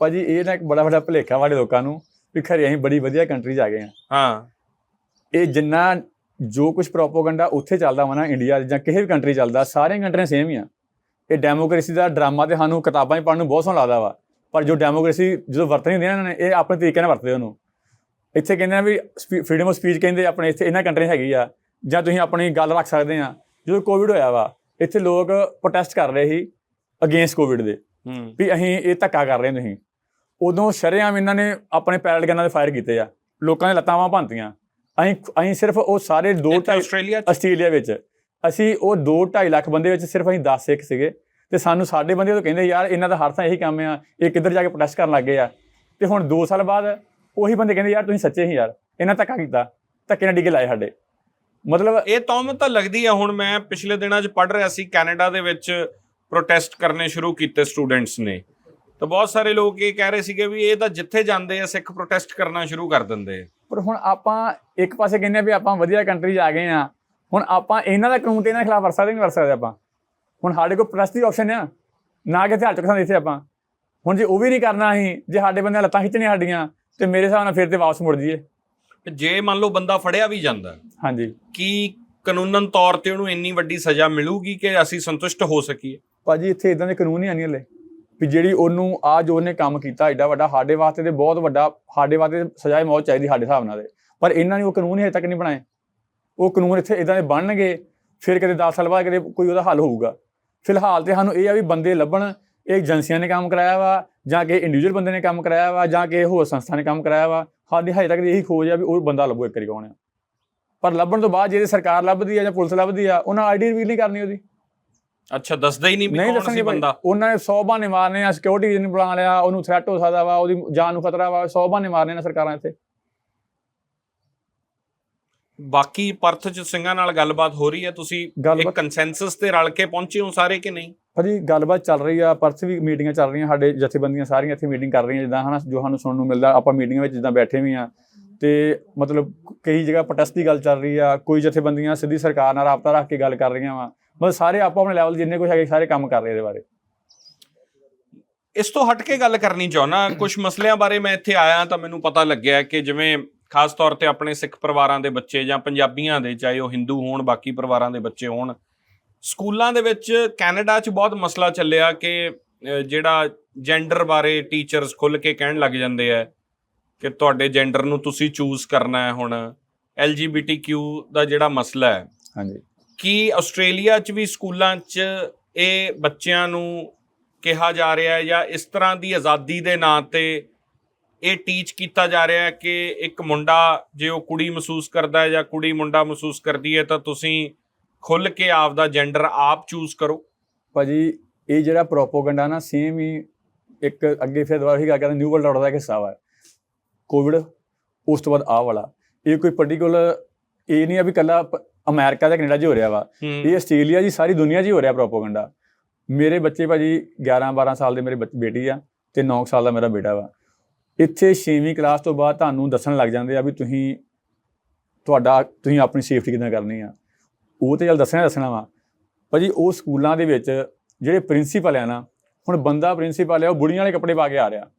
ਭਾਜੀ ਇਹ ਨਾ ਇੱਕ ਬੜਾ ਵੱਡਾ ਭੁਲੇਖਾ ਵਾਲੇ ਲੋਕਾਂ ਨੂੰ ਵੀ ਖਰੇ ਅਸੀਂ ਬੜੀ ਵਧੀਆ ਕੰਟਰੀ 'ਚ ਆ ਗਏ ਆ ਹਾਂ। ਇਹ ਜਿੰਨਾ ਜੋ ਕੁਝ ਪ੍ਰੋਪਾਗੈਂਡਾ ਉੱਥੇ ਚੱਲਦਾ ਵਾ ਨਾ ਇੰਡੀਆ ਜਾਂ ਕਿਸੇ ਵੀ ਕੰਟਰੀ ਚੱਲਦਾ ਸਾਰੀਆਂ ਕੰਟਰੀਆਂ ਸੇਮ ਹੀ ਆ। ਇਹ ਡੈਮੋਕ੍ਰੇਸੀ ਦਾ ਡਰਾਮਾ ਤੇ ਸਾਨੂੰ ਕਿਤਾਬਾਂ 'ਚ ਪੜ੍ਹਨ ਨੂੰ ਬਹੁਤ ਸੋਹਣਾ ਲੱਗਦਾ ਵਾ। ਪਰ ਜੋ ਡੈਮੋਕ੍ਰੇਸੀ ਜਦੋਂ ਵਰਤਣੀ ਹੁੰਦੀ ਇਹਨਾਂ ਨੇ ਇਹ ਆਪਣੇ ਤਰੀਕੇ ਨਾਲ ਵਰਤਦੇ ਉਹਨੂੰ। ਇੱਥੇ ਕਹਿੰਦੇ ਆ ਵੀ ਫ੍ਰੀडम ਆਫ ਸਪੀਚ ਕਹਿੰਦੇ ਆਪਣੇ ਇੱਥੇ ਇਹਨਾਂ ਕੰਟਰੀ ਹੈਗੀ ਆ ਜਾਂ ਤੁਸੀਂ ਆਪਣੀ ਗੱਲ ਰੱਖ ਸਕਦੇ ਆ ਜਦੋਂ ਕੋਵਿਡ ਹੋਇਆ ਵਾ ਇੱਥੇ ਲੋਕ ਪ੍ਰੋਟੈਸਟ ਕਰ ਰਹੇ ਸੀ ਅਗੇਂਸਟ ਕੋਵਿਡ ਦੇ ਵੀ ਅਸੀਂ ਇਹ ਧੱਕਾ ਕਰ ਰਹੇ ਤੁਸੀਂ। ਉਦੋਂ ਸ਼ਰੇਆਮ ਇਹਨਾਂ ਨੇ ਆਪਣੇ ਪੈਰਲ ਗਨਾਂ ਦੇ ਫਾਇਰ ਕੀਤੇ ਆ ਲੋਕਾਂ ਦੇ ਲੱਤਾਂ ਵਾਂ ਭੰਨਤੀਆਂ। ਅਸੀਂ ਅਸੀਂ ਸਿਰਫ ਉਹ ਸਾਰੇ ਦੋ ਇੱਥੇ ਢਾਈ ਆਸਟ੍ਰੇਲੀਆ ਚ? ਆਸਟ੍ਰੇਲੀਆ ਵਿੱਚ ਅਸੀਂ ਉਹ 2.5 ਲੱਖ ਬੰਦੇ ਵਿੱਚ ਸਿਰਫ ਅਸੀਂ 10 ਸਿੱਖ ਸੀਗੇ। ਤੇ ਸਾਨੂੰ ਸਾਡੇ ਬੰਦੇ ਤੋਂ ਕਹਿੰਦੇ ਯਾਰ ਇਹਨਾਂ ਦਾ ਹਰ ਥਾਂ ਇਹੀ ਕੰਮ ਆ ਇਹ ਕਿੱਧਰ ਜਾ ਕੇ ਪ੍ਰੋਟੈਸਟ ਕਰਨ ਲੱਗੇ ਆ? ਤੇ ਹੁਣ 2 ਸਾਲ ਬਾਅਦ ਉਹੀ ਬੰਦੇ ਕਹਿੰਦੇ ਯਾਰ ਤੁਸੀਂ ਸੱਚੇ ਸੀ ਯਾਰ ਇਹਨਾਂ ਧੱਕਾ ਕੀਤਾ ਧੱਕੇ ਨਾਲ ਡਿੱਗੇ ਲਾਏ ਸਾਡੇ। ਮਤਲਬ ਇਹ ਤੌਮਤ ਤਾਂ ਲੱਗਦੀ ਆ ਹੁਣ ਮੈਂ ਪਿਛਲੇ ਦਿਨਾਂ 'ਚ ਪੜ੍ਹ ਰਿਹਾ ਸੀ ਕੈਨੇਡਾ ਦੇ ਵਿੱਚ ਪ੍ਰੋਟੈਸਟ ਕਰਨੇ ਸ਼ੁਰੂ ਕੀਤੇ ਸਟੂਡੈਂਟਸ ਨੇ। ਤਾਂ ਬਹੁਤ ਸਾਰੇ ਲੋਕ ਇਹ ਕਹਿ ਰਹੇ ਸੀਗੇ ਵੀ ਇਹ ਤਾਂ ਜਿੱਥੇ ਜਾਂਦੇ ਆ ਸਿੱਖ ਪ੍ਰੋਟੈਸਟ ਕਰਨਾ ਸ਼ੁਰੂ ਕਰ ਦਿੰਦੇ ਪਰ ਹੁਣ ਆਪਾਂ ਇੱਕ ਪਾਸੇ ਕਹਿੰਦੇ ਆ ਵੀ ਆਪਾਂ ਵਧੀਆ ਕੰਟਰੀ 'ਚ ਆ ਗਏ ਆ ਹੁਣ ਆਪਾਂ ਇਹਨਾਂ ਦਾ ਕਾਨੂੰਨ ਤੇ ਇਹਨਾਂ ਖਿਲਾਫ ਵਰਤ ਸਕਦੇ ਨਹੀਂ ਵਰਤ ਸਕਦੇ ਆਪਾਂ। ਹੁਣ ਸਾਡੇ ਕੋਲ ਪ੍ਰੈਸ ਦੀ ਆਪਸ਼ਨ ਆ ਨਾ ਕਿ ਹਥਿਆਰ ਚੁੱਕ ਸਕਦੇ ਇੱਥੇ ਆਪਾਂ। ਹੁਣ ਜੇ ਉਹ ਵੀ ਨਹੀਂ ਕਰਨਾ ਅਸੀਂ ਜੇ ਸਾਡੇ ਬੰਦੇ ਲੱਤਾਂ ਖਿੱਚਣੀਆਂ ਸਾਡੀਆਂ ਤੇ ਮੇਰੇ ਹਿਸਾਬ ਨਾਲ ਫਿਰ ਤੇ ਵਾਪਸ ਮੁੜ ਜਾਈਏ ਜੇ ਮੰਨ ਲਓ ਬੰਦਾ ਫੜਿਆ ਵੀ ਜਾਂਦਾ ਹਾਂਜੀ। ਕੀ ਕਾਨੂੰਨਨ ਤੌਰ ਤੇ ਉਹਨੂੰ ਇੰਨੀ ਵੱਡੀ ਸਜ਼ਾ ਮਿਲੂਗੀ ਕਿ ਅਸੀਂ ਸੰਤੁਸ਼ਟ ਹੋ ਸਕੀਏ? ਭਾਜੀ ਇੱਥੇ ਇਦਾਂ ਦੇ ਕਾਨੂੰਨ ਨਹੀਂ ਆਣੀ ਹਲੇ। ਵੀ ਜਿਹੜੀ ਉਹਨੂੰ ਆ ਜੋ ਉਹਨੇ ਕੰਮ ਕੀਤਾ ਐਡਾ ਵੱਡਾ ਸਾਡੇ ਵਾਸਤੇ ਤੇ ਬਹੁਤ ਵੱਡਾ ਸਾਡੇ ਵਾਸਤੇ ਸਜ਼ਾ ਹੀ ਮੌਤ ਚਾਹੀਦੀ ਸਾਡੇ ਹਿਸਾਬ ਨਾਲ ਪਰ ਇਹਨਾਂ ਨੇ ਉਹ ਕਾਨੂੰਨ ਹੀ ਹਜੇ ਤੱਕ ਨਹੀਂ ਬਣਾਏ। ਉਹ ਕਾਨੂੰਨ ਇੱਥੇ ਇਦਾਂ ਦੇ ਬਣਨਗੇ ਫਿਰ ਕਿਤੇ 10 ਸਾਲ ਬਾਅਦ ਕਿਤੇ ਕੋਈ ਉਹਦਾ ਹੱਲ ਹੋਊਗਾ। ਫਿਲਹਾਲ ਤੇ ਸਾਨੂੰ ਇਹ ਆ ਵੀ ਬੰਦੇ ਲੱਭਣ ਇਹ ਏਜੰਸੀਆਂ ਨੇ ਕੰਮ ਕਰਾਇਆ ਵਾ ਜਾਂ ਕਿ ਇੰਡੀਵਿਜੂਅਲ ਬੰਦੇ ਨੇ ਕੰਮ ਕਰਾਇਆ ਵਾ ਜਾਂ ਕਿ ਹੋਰ ਸੰਸਥਾ ਨੇ ਕੰਮ ਕਰਾਇਆ ਵਾ ਸਾਡੀ ਹਜੇ ਤੱਕ ਇਹੀ ਖੋਜ ਆ ਵੀ ਉਹ ਬੰਦਾ ਲੱਭੋ ਇੱਕ ਵਾਰੀ ਕੌਣ ਆ। ਪਰ ਲੱਭਣ ਤੋਂ ਬਾਅਦ ਜੇ ਸਰਕਾਰ ਲੱਭਦੀ ਆ ਜਾਂ ਪੁਲਿਸ ਲੱਭਦੀ ਆ ਉਹਨਾਂ ਆਈਡੀ ਰਿਵੀਲ ਨਹੀਂ ਕਰਨੀ ਉਹਦੀ। ਅੱਛਾ ਦੱਸਦਾ ਹੀ ਨਹੀਂ ਵੀ ਕੌਣ ਸੀ। ਬੰਦਾ। ਉਹਨਾਂ ਨੇ 100 ਬਹਾਨੇ ਮਾਰਨੇ ਆ ਸਿਕਿਉਰਿਟੀ ਨੂੰ ਬੁਲਾ ਲਿਆ ਉਹਨੂੰ ਥ੍ਰੈਟ ਹੋ ਸਕਦਾ ਵਾ ਉਹਦੀ ਜਾਨ ਨੂੰ ਖਤਰਾ ਵਾ 100 ਬਹਾਨੇ ਮਾਰਨੇ ਨੇ ਸਰਕਾਰਾਂ ਇੱਥੇ। ਬਾਕੀ ਪਰਥ ਚ ਸਿੰਘਾਂ ਨਾਲ ਗੱਲਬਾਤ ਹੋ ਰਹੀ ਹੈ ਤੁਸੀਂ ਇੱਕ ਕੰਸੈਂਸਸ ਤੇ ਰਲ ਕੇ ਪਹੁੰਚੇ ਹੋ ਸਾਰੇ ਕਿ ਨਹੀਂ? ਭਾਜੀ ਗੱਲਬਾਤ ਚੱਲ ਰਹੀ ਆ, ਪਰਸ ਵੀ ਮੀਟਿੰਗਾਂ ਚੱਲ ਰਹੀਆਂ, ਸਾਡੇ ਜਥੇਬੰਦੀਆਂ ਸਾਰੀਆਂ ਇੱਥੇ ਮੀਟਿੰਗ ਕਰ ਰਹੀਆਂ, ਜਿੱਦਾਂ ਹਨਾ, ਜੋ ਸਾਨੂੰ ਸੁਣਨ ਨੂੰ ਮਿਲਦਾ, ਆਪਾਂ ਮੀਟਿੰਗਾਂ ਵਿੱਚ ਜਿੱਦਾਂ ਬੈਠੇ ਵੀ ਆ। ਤੇ ਮਤਲਬ ਕਈ ਜਗ੍ਹਾ ਪ੍ਰੋਟੈਸਟ ਦੀ ਗੱਲ ਚੱਲ ਰਹੀ ਆ, ਕੋਈ ਜਥੇਬੰਦੀਆਂ ਸਿੱਧੀ ਸਰਕਾਰ ਨਾਲ ਰਾਬਤਾ ਰੱਖ ਕੇ ਗੱਲ ਕਰ ਰਹੀਆਂ ਵਾ। ਮਤਲਬ ਸਾਰੇ ਆਪੋ ਆਪਣੇ ਲੈਵਲ ਜਿੰਨੇ ਕੁਝ ਹੈਗੇ, ਸਾਰੇ ਕੰਮ ਕਰ ਰਹੇ ਇਹਦੇ ਬਾਰੇ। ਇਸ ਤੋਂ ਹਟ ਕੇ ਗੱਲ ਕਰਨੀ ਚਾਹੁੰਦਾ ਕੁਝ ਮਸਲਿਆਂ ਬਾਰੇ ਮੈਂ ਇੱਥੇ ਆਇਆ ਤਾਂ ਮੈਨੂੰ ਪਤਾ ਲੱਗਿਆ ਕਿ ਜਿਵੇਂ ਖਾਸ ਤੌਰ ਤੇ ਆਪਣੇ ਸਿੱਖ ਪਰਿਵਾਰਾਂ ਦੇ ਬੱਚੇ ਜਾਂ ਪੰਜਾਬੀਆਂ ਦੇ, ਚਾਹੇ ਉਹ ਹਿੰਦੂ ਹੋਣ, ਬਾਕੀ ਪਰਿਵਾਰਾਂ ਦੇ ਬੱਚੇ ਹੋਣ ਸਕੂਲਾਂ ਦੇ ਵਿੱਚ ਕੈਨੇਡਾ 'ਚ ਬਹੁਤ ਮਸਲਾ ਚੱਲਿਆ ਕਿ ਜਿਹੜਾ ਜੈਂਡਰ ਬਾਰੇ ਟੀਚਰਸ ਖੁੱਲ ਕੇ ਕਹਿਣ ਲੱਗ ਜਾਂਦੇ ਆ ਕਿ ਤੁਹਾਡੇ ਜੈਂਡਰ ਨੂੰ ਤੁਸੀਂ ਚੂਜ਼ ਕਰਨਾ ਹੈ ਹੁਣ। LGBTQ ਦਾ ਜਿਹੜਾ ਮਸਲਾ ਹੈ ਹਾਂਜੀ। ਕੀ ਆਸਟ੍ਰੇਲੀਆ 'ਚ ਵੀ ਸਕੂਲਾਂ 'ਚ ਇਹ ਬੱਚਿਆਂ ਨੂੰ ਕਿਹਾ ਜਾ ਰਿਹਾ ਹੈ ਜਾਂ ਇਸ ਤਰ੍ਹਾਂ ਦੀ ਆਜ਼ਾਦੀ ਦੇ ਨਾਂ ਤੇ ਇਹ ਟੀਚ ਕੀਤਾ ਜਾ ਰਿਹਾ ਹੈ ਕਿ ਇੱਕ ਮੁੰਡਾ ਜੇ ਉਹ ਕੁੜੀ ਮਹਿਸੂਸ ਕਰਦਾ ਹੈ ਜਾਂ ਕੁੜੀ ਮੁੰਡਾ ਮਹਿਸੂਸ ਕਰਦੀ ਹੈ ਤਾਂ ਤੁਸੀਂ ਖੁੱਲ ਕੇ ਆਪ ਦਾ ਜੈਂਡਰ ਆਪ ਚੂਜ਼ ਕਰੋ। ਭਾਜੀ ਇਹ ਜਿਹੜਾ ਪ੍ਰੋਪੋਗੈਂਡਾ ਨਾ ਸੇਮ ਹੀ ਇੱਕ ਅੱਗੇ ਫਿਰ ਦੁਬਾਰਾ ਹੀ ਗੱਲ ਕਰਦੇ ਨਿਊ ਵਰਲਡ ਆਰਡਰ ਦਾ ਹਿੱਸਾ ਵਾ। ਕੋਵਿਡ ਉਸ ਤੋਂ ਬਾਅਦ ਆਹ ਵਾਲਾ। ਇਹ ਕੋਈ ਪਰਟੀਕੂਲਰ ਇਹ ਨਹੀਂ ਆ ਵੀ ਕੱਲਾ ਅਮਰੀਕਾ ਜਾਂ ਕੈਨੇਡਾ 'ਚ ਹੋ ਰਿਹਾ ਵਾ। ਇਹ ਆਸਟ੍ਰੇਲੀਆ ਦੀ ਸਾਰੀ ਦੁਨੀਆ 'ਚ ਹੀ ਹੋ ਰਿਹਾ ਪ੍ਰੋਪੋਗੈਂਡਾ ਮੇਰੇ ਬੱਚੇ ਭਾਜੀ 11 12 ਸਾਲ ਦੇ ਮੇਰੇ ਬੇਟੀ ਆ ਤੇ 9 ਸਾਲ ਦਾ ਮੇਰਾ ਬੇਟਾ ਵਾ। ਇੱਥੇ 6ਵੀਂ ਕਲਾਸ ਤੋਂ ਬਾਅਦ ਤੁਹਾਨੂੰ ਦੱਸਣ ਲੱਗ ਜਾਂਦੇ ਆ ਵੀ ਤੁਸੀਂ ਤੁਹਾਡਾ ਤੁਸੀਂ ਆਪਣੀ ਸੇਫਟੀ ਕਿੱਦਾਂ ਕਰਨੀ ਆ। ਉਹ ਤੇ ਚੱਲ ਦੱਸਣਾ ਦੱਸਣਾ ਵਾ। ਭਾਜੀ ਉਹ ਸਕੂਲਾਂ ਦੇ ਵਿੱਚ ਜਿਹੜੇ ਪ੍ਰਿੰਸੀਪਲ ਆ ਨਾ ਹੁਣ ਬੰਦਾ ਪ੍ਰਿੰਸੀਪਲ ਆ ਉਹ ਬੁੜੀਆਂ ਵਾਲੇ ਕੱਪੜੇ ਪਾ ਕੇ ਆ ਰਿਹਾ।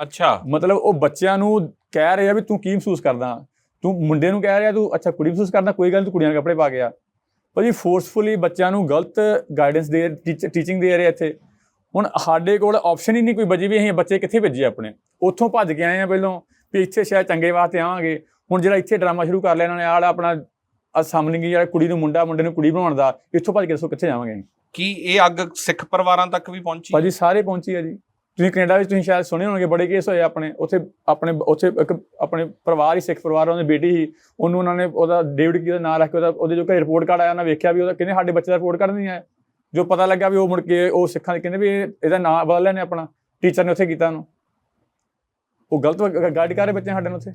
ਅੱਛਾ। ਮਤਲਬ ਉਹ ਬੱਚਿਆਂ ਨੂੰ ਕਹਿ ਰਿਹਾ ਵੀ ਤੂੰ ਕੀ ਮਹਿਸੂਸ ਕਰਦਾ? ਤੂੰ ਮੁੰਡੇ ਨੂੰ ਕਹਿ ਰਿਹਾ ਤੂੰ ਅੱਛਾ ਕੁੜੀ ਮਹਿਸੂਸ ਕਰਦਾ? ਕੋਈ ਗੱਲ ਨੀ, ਤੂੰ ਕੁੜੀਆਂ ਦੇ ਕੱਪੜੇ ਪਾ ਕੇ ਆ। ਭਾਜੀ ਫੋਰਸਫੁਲੀ ਬੱਚਿਆਂ ਨੂੰ ਗਲਤ ਗਾਈਡੈਂਸ ਦੇ ਟੀਚਿੰਗ ਦੇ ਰਹੇ ਇੱਥੇ। ਹੁਣ ਸਾਡੇ ਕੋਲ ਆਪਸ਼ਨ ਹੀ ਨਹੀਂ ਕੋਈ ਬਚੀ ਵੀ ਅਸੀਂ ਬੱਚੇ ਕਿੱਥੇ ਭੇਜੀਏ ਆਪਣੇ? ਉੱਥੋਂ ਭੱਜ ਕੇ ਆਏ ਆ ਪਹਿਲੋਂ ਵੀ ਇੱਥੇ ਸ਼ਾਇਦ ਚੰਗੇ ਵਾਸਤੇ ਆਵਾਂਗੇ। ਹੁਣ ਜਿਹੜਾ ਇੱਥੇ ਡਰਾਮਾ ਸ਼ੁਰੂ ਕਰ ਲਿਆ ਇਹਨਾਂ ਨੇ ਆਹ ਆਪਣਾ ਅਸੈਂਬਲਿੰਗ ਜਿਹੜਾ ਕੁੜੀ ਨੂੰ ਮੁੰਡਾ ਮੁੰਡੇ ਨੂੰ ਕੁੜੀ ਬਣਾਉਣ ਦਾ ਇੱਥੋਂ ਭੱਜ ਕੇ ਦੱਸੋ ਕਿੱਥੇ ਜਾਵਾਂਗੇ ਕੀ ਇਹ ਅੱਗ ਸਿੱਖ ਪਰਿਵਾਰਾਂ ਤੱਕ ਵੀ ਪਹੁੰਚੀ? ਭਾਜੀ ਸਾਰੇ ਪਹੁੰਚੀ ਆ ਜੀ। ਤੁਸੀਂ ਕੈਨੇਡਾ ਵਿੱਚ ਤੁਸੀਂ ਸ਼ਾਇਦ ਸੁਣੇ ਹੋਣਗੇ ਬੜੇ ਕੇਸ ਹੋਏ ਆਪਣੇ ਉੱਥੇ ਆਪਣੇ ਉੱਥੇ ਇੱਕ ਆਪਣੇ ਪਰਿਵਾਰ ਹੀ ਸਿੱਖ ਪਰਿਵਾਰ ਉਹਦੀ ਬੇਟੀ ਸੀ। ਉਹਨੂੰ ਉਹਨਾਂ ਨੇ ਉਹਦਾ ਡੇਵਿਡ ਕੀ ਦਾ ਨਾਮ ਰੱਖ ਕੇ ਉਹਦਾ ਉਹਦੇ ਜੋ ਘਰੇ ਰਿਪੋਰਟ ਕਾਰਡ ਆਇਆ ਉਹਨਾਂ ਵੇਖਿਆ ਵੀ ਉਹਦਾ ਕਹਿੰਦੇ ਸਾਡੇ ਬੱਚੇ ਦਾ ਰਿਪੋਰਟ ਕਾਰਡ ਨਹੀਂ ਆਇਆ। ਜੋ ਪਤਾ ਲੱਗਾ ਵੀ ਉਹ ਮੁੜ ਕੇ ਉਹ ਸਿੱਖਾਂ ਦੇ ਕਹਿੰਦੇ ਵੀ ਇਹ- ਇਹਦਾ ਨਾਮ ਬਦਲ ਲੈਣੇ ਆਪਣਾ ਟੀਚਰ ਨੇ ਉੱਥੇ ਕੀਤਾ ਉਹਨੂੰ। ਉਹ ਗਲਤ ਗਾਈਡ ਕਰ ਰਹੇ ਬੱਚੇ ਸਾਡੇ ਨੂੰ ਉੱਥੇ?